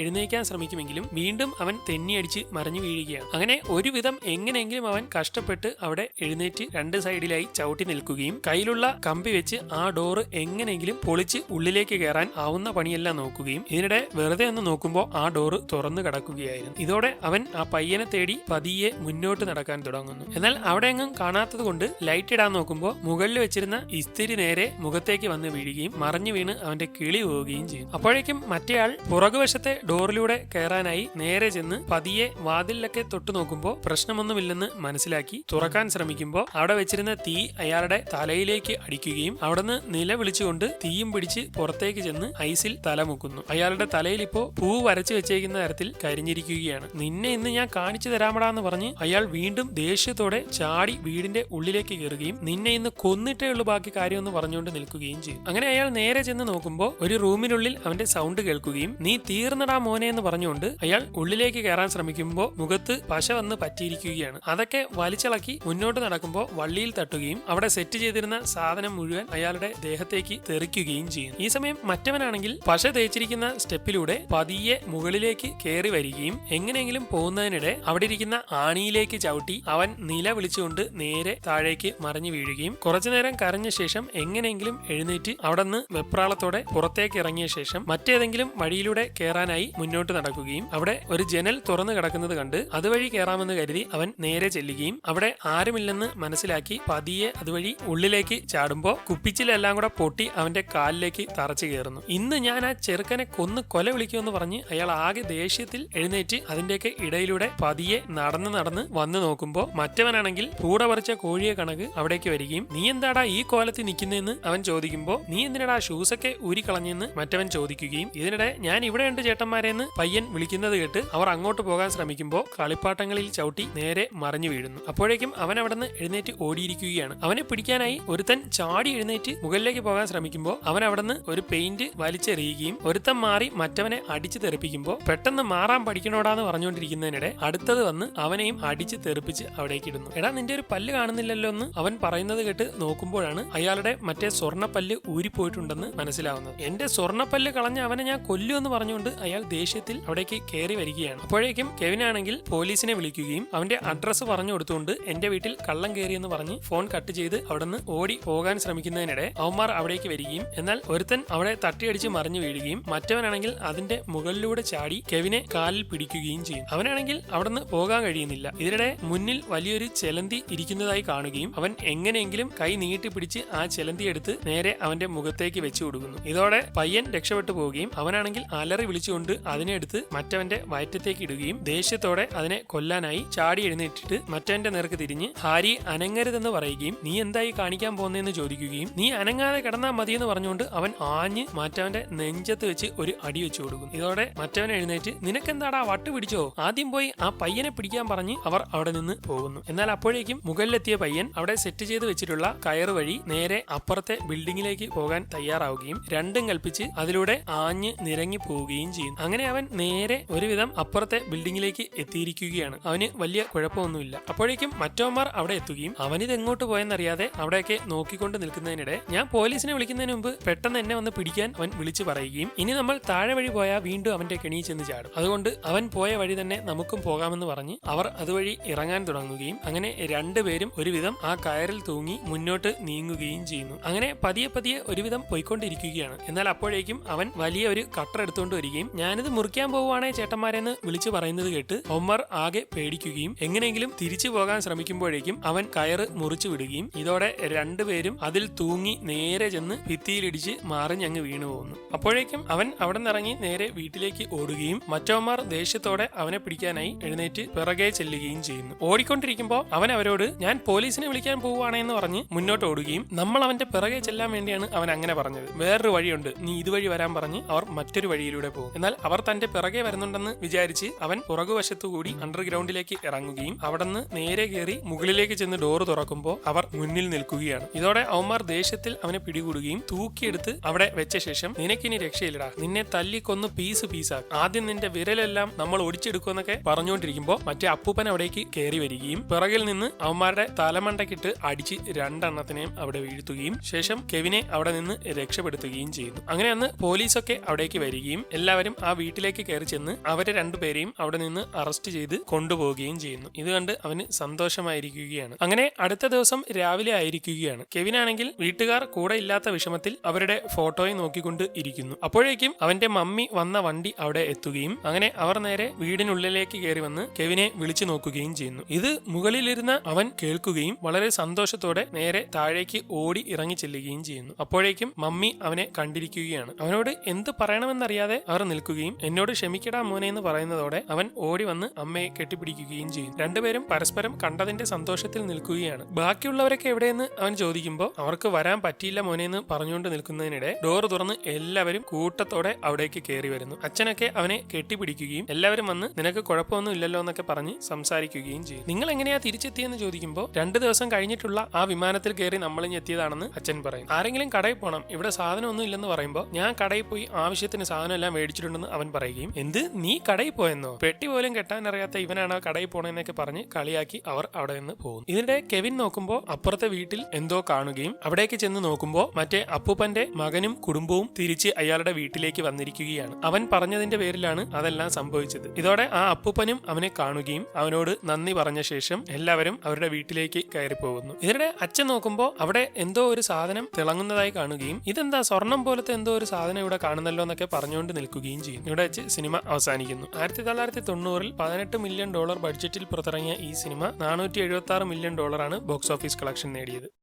എഴുന്നേക്കാൻ ശ്രമിക്കുമെങ്കിലും വീണ്ടും അവൻ തെന്നിയടിച്ച് മറിഞ്ഞു വീഴുകയാണ്. അങ്ങനെ ഒരുവിധം എങ്ങനെയെങ്കിലും അവൻ കഷ്ടപ്പെട്ട് അവിടെ എഴുന്നേറ്റ് രണ്ട് സൈഡിലായി ചവിട്ടി നിൽക്കുകയും കയ്യിലുള്ള കമ്പി വെച്ച് ആ ഡോറ് എങ്ങനെയെങ്കിലും പൊളിച്ച് ഉള്ളിലേക്ക് കയറാൻ ആവുന്ന പണിയെല്ലാം നോക്കുകയും ഇതിനിടെ വെറുതെ ഒന്ന് നോക്കുമ്പോൾ ആ ഡോറ് തുറന്നു കിടക്കുകയായിരുന്നു. ഇതോടെ അവൻ ആ പയ്യനെ തേടി പതിയെ മുന്നോട്ട് നടക്കാൻ തുടങ്ങുന്നു. എന്നാൽ അവിടെ എങ്ങും കാണാത്തത് കൊണ്ട് ലൈറ്റ് ഇടാൻ നോക്കുമ്പോൾ മുകളിൽ വെച്ചിരുന്ന ഇസ്തിരി നേരെ മുഖത്തേക്ക് വന്ന് വീഴുകയും മറിഞ്ഞു വീണ് അവന്റെ കിളി പോവുകയും ചെയ്യും അപ്പോഴേക്കും മറ്റേയാൾ പുറകുവശത്തെ ഡോറിലൂടെ കയറാനായി നേരെ ചെന്ന് പതിയെ വാതിലിലൊക്കെ തൊട്ടു നോക്കുമ്പോൾ പ്രശ്നമൊന്നുമില്ലെന്ന് മനസ്സിലാക്കി തുറക്കാൻ ശ്രമിക്കുമ്പോൾ അവിടെ വെച്ചിരുന്ന തീ അയാളുടെ തലയിലേക്ക് അടിക്കുകയും അവിടുന്ന് നിലവിളിച്ചുകൊണ്ട് തീയും പിടിച്ച് പുറത്തേക്ക് ചെന്ന് ഐസിൽ തലമുക്കുന്നു അയാളുടെ തലയിൽ ഇപ്പോ പൂ വരച്ചു വെച്ചേക്കുന്ന തരത്തിൽ കരിഞ്ഞിരിക്കുകയാണ്. നിന്നെ ഇന്ന് ഞാൻ കാണിച്ചു തരാമടാ എന്ന് പറഞ്ഞ് അയാൾ വീണ്ടും ദേഷ്യത്തോടെ ചാടി വീടിന്റെ ഉള്ളിലേക്ക് കയറുകയും നിന്നെ ഇന്ന് കൊന്നിട്ടേ ഉള്ളു ബാക്കി കാര്യമെന്ന് പറഞ്ഞുകൊണ്ട് നിൽക്കുകയും ചെയ്യും അങ്ങനെ അയാൾ നേരെ ചെന്ന് നോക്കുമ്പോൾ ഒരു റൂമിനുള്ളിൽ അവന്റെ സൗണ്ട് കേൾക്കുകയും നീ തീർന്നടാ മോനെ എന്ന് പറഞ്ഞുകൊണ്ട് അയാൾ ഉള്ളിലേക്ക് കയറാൻ ശ്രമിക്കുമ്പോൾ മുഖത്ത് പശ വന്ന് പറ്റിയിരിക്കുകയാണ്. അതൊക്കെ വലിച്ചിളക്കി മുന്നോട്ട് നടക്കുമ്പോൾ വള്ളിയിൽ തട്ടുകയും അവിടെ സെറ്റ് ചെയ്തിരുന്ന സാധനം മുഴുവൻ അയാളുടെ ദേഹത്തേക്ക് തെറിക്കുകയും ചെയ്യും ഈ സമയം മറ്റവനാണെങ്കിൽ പശ തേച്ചിരിക്കുന്ന സ്റ്റെപ്പിലൂടെ പതിയെ മുകളിലേക്ക് കയറി വരികയും എങ്ങനെയെങ്കിലും പോകുന്നതിനിടെ അവിടെ ഇരിക്കുന്ന ആണിയിലേക്ക് ചവിട്ടി അവൻ നില വിളിച്ചുകൊണ്ട് നേരെ താഴേക്ക് മറിഞ്ഞു വീഴുകയും കുറച്ചുനേരം കരഞ്ഞ ശേഷം എങ്ങനെയെങ്കിലും എഴുന്നേറ്റ് അവിടെ നിന്ന് വെപ്രാളത്തോടെ പുറത്തേക്ക് ഇറങ്ങിയ ശേഷം മറ്റേതെങ്കിലും വഴിയിലൂടെ കയറാനായി മുന്നോട്ട് നടക്കുകയും അവിടെ ഒരു ജനൽ തുറന്നു കിടക്കുന്നത് കണ്ട് അതുവഴി കയറാമെന്ന് കരുതി അവൻ നേരെ ചെല്ലുകയും അവിടെ ആരുമില്ലെന്ന് മനസ്സിലാക്കി പതിയെ അതുവഴി ഉള്ളിലേക്ക് ചാടുമ്പോ കുപ്പിച്ചിലെല്ലാം കൂടെ പൊട്ടി അവന്റെ കാലിലേക്ക് തറച്ചു കയറുന്നു. ഇന്ന് ഞാൻ ആ ചെറുക്കനെ കൊന്ന് കൊല വിളിക്കുമെന്ന് പറഞ്ഞ് അയാൾ ആകെ ദേഷ്യത്തിൽ എഴുന്നേറ്റ് അതിന്റെയൊക്കെ ഇടയിലൂടെ പതിയെ നടന്ന് നടന്ന് വന്നു നോക്കുമ്പോ മറ്റവനാണെങ്കിൽ കൂടെ പറിച്ച കോഴിയെ കണക്ക് അവിടേക്ക് വരികയും നീ എന്താടാ ഈ കോലത്തിൽ നിൽക്കുന്നതെന്ന് അവൻ ചോദിക്കുമ്പോ നീ എന്തിനടാ ഷൂസൊക്കെ ഊരിക്കളഞ്ഞെന്ന് മറ്റവൻ ചോദിക്കുകയും? ഇതിനിടെ ഞാൻ ഇവിടെയുണ്ട് ചേട്ടന്മാരെന്ന് പയ്യൻ വിളിക്കുന്നത് കേട്ട് അവർ അങ്ങോട്ട് പോകാൻ ശ്രമിക്കുമ്പോൾ കളിപ്പാട്ടങ്ങളിൽ ചവിട്ടി നേരെ മറിഞ്ഞു വീഴുന്നു. അപ്പോഴേക്കും അവൻ അവിടെ നിന്ന് എഴുന്നേറ്റ് ഓടിയിരിക്കുകയാണ്. അവനെ പിടിക്കാനായി ഒരുത്തൻ ചാടി എഴുന്നേറ്റ് മുകളിലേക്ക് പോകാൻ ശ്രമിക്കുമ്പോൾ അവൻ അവിടെ നിന്ന് ഒരു പെയിന്റ് വലിച്ചെറിയുകയും ഒരുത്തൻ മാറി മറ്റവനെ അടിച്ചു തെറിപ്പിക്കുമ്പോൾ പെട്ടെന്ന് മാറാൻ പഠിക്കണോടാന്ന് പറഞ്ഞുകൊണ്ടിരിക്കുന്നതിനിടെ അടുത്തത് വന്ന് അവനെയും അടിച്ച് തെറിപ്പിച്ച് അവിടേക്ക് ഇടുന്നു. എടാ നിന്റെ ഒരു പല്ല് കാണുന്നില്ലല്ലോ എന്ന് അവൻ പറയുന്നത് കേട്ട് നോക്കുമ്പോഴാണ് അയാളുടെ മറ്റേ സ്വർണപ്പല്ല് ഊരിപ്പോയിട്ടുണ്ടെന്ന് മനസ്സിലാവുന്നത്. എന്റെ സ്വർണപ്പല്ല് കളഞ്ഞ അവനെ ഞാൻ കൊല്ലു എന്ന് പറഞ്ഞുകൊണ്ട് അയാൾ ദേഷ്യത്തിൽ അവിടേക്ക് കയറി വരികയാണ്. അപ്പോഴേക്കും കെവിനാണെങ്കിൽ പോലീസിനെ വിളിക്കുകയും അവന്റെ അഡ്രസ്സ് പറഞ്ഞു കൊടുത്തുകൊണ്ട് എന്റെ വീട്ടിൽ കള്ളം എന്ന് പറഞ്ഞ് ഫോൺ കട്ട് ചെയ്ത് അവിടുന്ന് ഓടി പോകാൻ ശ്രമിക്കുന്നതിനിടെ അവന്മാർ അവിടേക്ക് വരികയും എന്നാൽ ഒരുത്തൻ അവിടെ തട്ടിയടിച്ച് മറിഞ്ഞു വീഴുകയും മറ്റവനാണെങ്കിൽ അതിന്റെ മുകളിലൂടെ ചാടി കെവിനെ കാലിൽ പിടിക്കുകയും ചെയ്യും. അവനാണെങ്കിൽ അവിടുന്ന് പോകാൻ കഴിയുന്നില്ല. ഇതിനിടെ മുന്നിൽ വലിയൊരു ചെലന്തി ഇരിക്കുന്നതായി കാണുകയും അവൻ എങ്ങനെയെങ്കിലും കൈ നീട്ടി പിടിച്ച് ആ ചെലന്തി എടുത്ത് നേരെ അവന്റെ മുഖത്തേക്ക് വെച്ചു കൊടുക്കുന്നു. ഇതോടെ പയ്യൻ രക്ഷപ്പെട്ടു പോവുകയും അവനാണെങ്കിൽ അലറി വിളിച്ചുകൊണ്ട് അതിനെ എടുത്ത് മറ്റവന്റെ വയറ്റത്തേക്ക് ഇടുകയും ദേഷ്യത്തോടെ അതിനെ കൊല്ലാനായി ചാടി എഴുന്നേറ്റിട്ട് മറ്റവന്റെ നേർക്ക് തിരിഞ്ഞ് ഹാരി അനങ്ങരുതെന്ന് പറയുകയും നീ എന്തായി കാണിക്കാൻ പോകുന്നതെന്ന് ചോദിക്കുകയും നീ അനങ്ങാതെ കിടന്നാൽ മതിയെന്ന് പറഞ്ഞുകൊണ്ട് അവൻ ആഞ്ഞ് മറ്റവന്റെ നെഞ്ചത്ത് വെച്ച് ഒരു അടി വെച്ചു കൊടുക്കും. ഇതോടെ മറ്റവൻ എഴുന്നേറ്റ് നിനക്കെന്താടാ വട്ട് പിടിച്ചോ? ആദ്യം പോയി ആ പയ്യനെ പിടിക്കാൻ പറഞ്ഞ് അവർ അവിടെ നിന്ന് പോകുന്നു. എന്നാൽ അപ്പോഴേക്കും മുകളിലെത്തിയ പയ്യൻ അവിടെ സെറ്റ് ചെയ്ത് വെച്ചിട്ടുള്ള കയറ് വഴി നേരെ അപ്പുറത്തെ ബിൽഡിങ്ങിലേക്ക് പോകാൻ തയ്യാറാവുകയും രണ്ടും കൽപ്പിച്ച് അതിലൂടെ ആഞ്ഞ് നിരങ്ങി പോവുകയും ചെയ്യുന്നു അങ്ങനെ അവൻ നേരെ ഒരുവിധം അപ്പുറത്തെ ബിൽഡിംഗിലേക്ക് എത്തിയിരിക്കുകയാണ്. അവന് വലിയ കുഴപ്പമൊന്നുമില്ല. അപ്പോഴേക്കും മറ്റോമാർ അവിടെ എത്തുകയും അവനിത് എങ്ങോട്ട് പോയെന്നറിയാതെ അവിടെയൊക്കെ നോക്കിക്കൊണ്ട് നിൽക്കുന്നതിനിടെ ഞാൻ പോലീസിനെ വിളിക്കുന്നതിന് മുമ്പ് പെട്ടെന്ന് എന്നെ വന്ന് പിടിക്കാൻ അവൻ വിളിച്ചു പറയുകയും ഇനി നമ്മൾ താഴെ വഴി പോയാൽ വീണ്ടും അവന്റെ കെണിയിൽ ചെന്ന് ചാടും. അതുകൊണ്ട് അവൻ പോയ വഴി തന്നെ നമുക്കും പോകാമെന്ന് പറഞ്ഞ് അവർ അതുവഴി ഇറങ്ങാൻ തുടങ്ങുകയും അങ്ങനെ രണ്ടുപേരും ഒരുവിധം ആ കയറിൽ തൂങ്ങി മുന്നോട്ട് നീങ്ങുകയും ചെയ്യുന്നു. അങ്ങനെ പതിയെ പതിയെ ഒരുവിധം പോയിക്കൊണ്ടിരിക്കുകയാണ്. എന്നാൽ അപ്പോഴേക്കും അവൻ വലിയ ഒരു കട്ടർ എടുത്തുകൊണ്ട് വരികയും ഞാനിത് മുറിക്കാൻ പോവുകയാണേ ചേട്ടന്മാരെന്ന് വിളിച്ചു പറയുന്നത് കേട്ട് ഒമർ ആകെ പേടിക്കുകയും എങ്ങനെയെങ്കിലും തിരിച്ചു പോകാൻ ശ്രമിക്കുമ്പോഴേക്കും അവൻ കയറ് മുറിച്ചു വിടുകയും ഇതോടെ രണ്ടുപേരും അതിൽ തൂങ്ങി നേരെ ചെന്ന് ഭിത്തിയിലിടിച്ച് മാറിഞ്ഞങ്ങ് വീണു പോകുന്നു അപ്പോഴേക്കും അവൻ അവിടെ നിന്നിറങ്ങി നേരെ വീട്ടിലേക്ക് ഓടുകയും മറ്റോമാർ ദേഷ്യത്തോടെ അവനെ പിടിക്കാനായി എഴുന്നേറ്റ് പിറകെ ചെല്ലുകയും ചെയ്യുന്നു. ഓടിക്കൊണ്ടിരിക്കുമ്പോൾ അവൻ അവരോട് ഞാൻ പോലീസിനെ വിളിക്കാൻ പോവുകയാണെന്ന് പറഞ്ഞ് മുന്നോട്ട് ഓടുകയും നമ്മൾ അവന്റെ പിറകെ ചെല്ലാൻ വേണ്ടിയാണ് അവൻ അങ്ങനെ പറഞ്ഞത്. വേറൊരു വഴിയുണ്ട്. നീ ഇതുവഴി വരാൻ പറഞ്ഞ് അവർ മറ്റൊരു വഴിയിലൂടെ പോകും. എന്നാൽ അവർ തന്റെ പിറകെ വരുന്നുണ്ടെന്ന് വിചാരിച്ച് അവൻ പുറകുവശത്തുകൂടി അണ്ടർഗ്രൗണ്ടിലേക്ക് ഇറങ്ങുകയും അവിടുന്ന് നേരെ കയറി മുകളിലേക്ക് ചെന്ന് ഡോറ് തുറക്കുമ്പോൾ അവർ മുന്നിൽ നിൽക്കുകയാണ്. ഇതോടെ അവന്മാർ ദേഷ്യത്തിൽ അവനെ പിടികൂടുകയും തൂക്കിയെടുത്ത് അവിടെ വെച്ച ശേഷം നിനക്കിനി രക്ഷയില്ലടാ. നിന്നെ തല്ലിക്കൊന്ന് പീസ് പീസാക്കും ആദ്യം നിന്റെ വിരലെല്ലാം നമ്മൾ ഒടിച്ചെടുക്കുമെന്നൊക്കെ പറഞ്ഞുകൊണ്ടിരിക്കുമ്പോൾ മറ്റേ അപ്പൂപ്പൻ അവിടേക്ക് കയറി വരികയും പിറകിൽ നിന്ന് അവന്മാരുടെ തലമണ്ടക്കിട്ട് അടിച്ച് രണ്ടെണ്ണത്തിനെയും അവിടെ വീഴ്ത്തുകയും ശേഷം കെവിനെ അവിടെ നിന്ന് രക്ഷപ്പെടുത്തുകയും ചെയ്യുന്നു അങ്ങനെ അന്ന് പോലീസൊക്കെ അവിടേക്ക് വരികയും എല്ലാവരും ആ വീട്ടിലേക്ക് കയറി ചെന്ന് അവരെ രണ്ടുപേരെയും അവിടെ നിന്ന് അറസ്റ്റ് ചെയ്ത് കൊണ്ടുപോവുകയും ചെയ്യുന്നു. ഇത് കണ്ട് അവന് സന്തോഷമായിരിക്കുകയാണ്. അങ്ങനെ അടുത്ത ദിവസം രാവിലെ ആയിരിക്കുകയാണ്. കെവിനാണെങ്കിൽ വീട്ടുകാർ കൂടെ ഇല്ലാത്ത വിഷമത്തിൽ അവരുടെ ഫോട്ടോയും നോക്കിക്കൊണ്ട് ഇരിക്കുന്നു. അപ്പോഴേക്കും അവന്റെ മമ്മി വന്ന വണ്ടി അവിടെ എത്തുകയും അങ്ങനെ അവർ നേരെ വീടിനുള്ളിലേക്ക് കയറി വന്ന് കെവിനെ വിളിച്ചു നോക്കുകയും ചെയ്യുന്നു. ഇത് മുകളിലിരുന്ന അവൻ കേൾക്കുകയും വളരെ സന്തോഷത്തോടെ നേരെ താഴേക്ക് ഓടി ഇറങ്ങി ചെല്ലുകയും ചെയ്യുന്നു. അപ്പോഴേക്കും മമ്മി അവനെ കണ്ടിരിക്കുകയാണ്. അവനോട് എന്ത് പറയണമെന്നറിയാതെ അവർ നിൽക്കുകയും എന്നോട് ക്ഷമിക്കടാ മോനെ എന്ന് പറയുന്നതോടെ അവൻ ഓടി വന്ന് അമ്മയെ കെട്ടിപ്പിടിക്കുകയും ചെയ്യും. രണ്ടുപേരും പരസ്പരം കണ്ടതിന്റെ സന്തോഷത്തിൽ നിൽക്കുകയാണ്. ബാക്കിയുള്ളവരൊക്കെ എവിടെയെന്ന് അവൻ ചോദിക്കുമ്പോൾ അവർക്ക് വരാൻ പറ്റിയില്ല മോനെ എന്ന് പറഞ്ഞുകൊണ്ട് നിൽക്കുന്നതിനിടെ ഡോർ തുറന്ന് എല്ലാവരും കൂട്ടത്തോടെ അവിടേക്ക് കയറി വരുന്നു. അച്ഛനൊക്കെ അവനെ കെട്ടിപ്പിടിക്കുകയും എല്ലാവരും വന്ന് നിനക്ക് കുഴപ്പമൊന്നും ഇല്ലല്ലോ എന്നൊക്കെ പറഞ്ഞ് സംസാരിക്കുകയും ചെയ്യും. നിങ്ങൾ എങ്ങനെയാ തിരിച്ചെത്തിയെന്ന് ചോദിക്കുമ്പോൾ രണ്ടു ദിവസം കഴിഞ്ഞിട്ടുള്ള ആ വിമാനത്തിൽ കയറി നമ്മളിഞ്ഞെത്തിയതാണെന്ന് അച്ഛൻ പറയും. ആരെങ്കിലും കടയിൽ പോകണം ഇവിടെ സാധനം ഒന്നും ഇല്ലെന്ന് പറയുമ്പോൾ ഞാൻ കടയിൽ പോയി ആവശ്യത്തിന് സാധനം എല്ലാം മേടിച്ചിട്ടുണ്ടെന്ന് അവൻ പറയുകയും എന്ത്? നീ കടയിൽ പോയെന്നോ? പെട്ടി പോലും കെട്ടാൻ അറിയാത്ത ഇവനാണ് കടയിൽ പോണെന്നൊക്കെ പറഞ്ഞ് കളിയാക്കി അവർ അവിടെ നിന്ന് പോകുന്നു. ഇതിനിടെ കെവിൻ നോക്കുമ്പോൾ അപ്പുറത്തെ വീട്ടിൽ എന്തോ കാണുകയും അവിടേക്ക് ചെന്ന് നോക്കുമ്പോൾ മറ്റേ അപ്പൂപ്പന്റെ മകനും കുടുംബവും തിരിച്ച് അയാളുടെ വീട്ടിലേക്ക് വന്നിരിക്കുകയാണ്. അവൻ പറഞ്ഞതിന്റെ പേരിലാണ് അതെല്ലാം സംഭവിച്ചത്. ഇതോടെ ആ അപ്പൂപ്പനും അവനെ കാണുകയും അവനോട് നന്ദി പറഞ്ഞ ശേഷം എല്ലാവരും അവരുടെ വീട്ടിലേക്ക് കയറി പോകുന്നു ഇതിനിടെ അച്ഛൻ നോക്കുമ്പോൾ അവിടെ എന്തോ ഒരു സാധനം തിളങ്ങുന്നതായി കാണുകയും ഇതെന്താ സ്വർണം പോലത്തെ എന്തോ ഒരു സാധനം ഇവിടെ കാണുന്നല്ലോ എന്നൊക്കെ പറഞ്ഞുകൊണ്ട് നിൽക്കുകയും ചെയ്യും. ഇവിടെ വെച്ച് സിനിമ അവസാനിക്കുന്നു. ആയിരത്തി തൊള്ളായിരത്തി തൊണ്ണൂറിൽ പതിനെട്ട് മില്യൺ ഡോളർ ബഡ്ജറ്റിൽ പുറത്തിറങ്ങിയ ഈ സിനിമ നാനൂറ്റി എഴുപത്തി ആറ് മില്യൺ ഡോളറാണ് ബോക്സ് ഓഫീസ് കളക്ഷൻ നേടിയത്.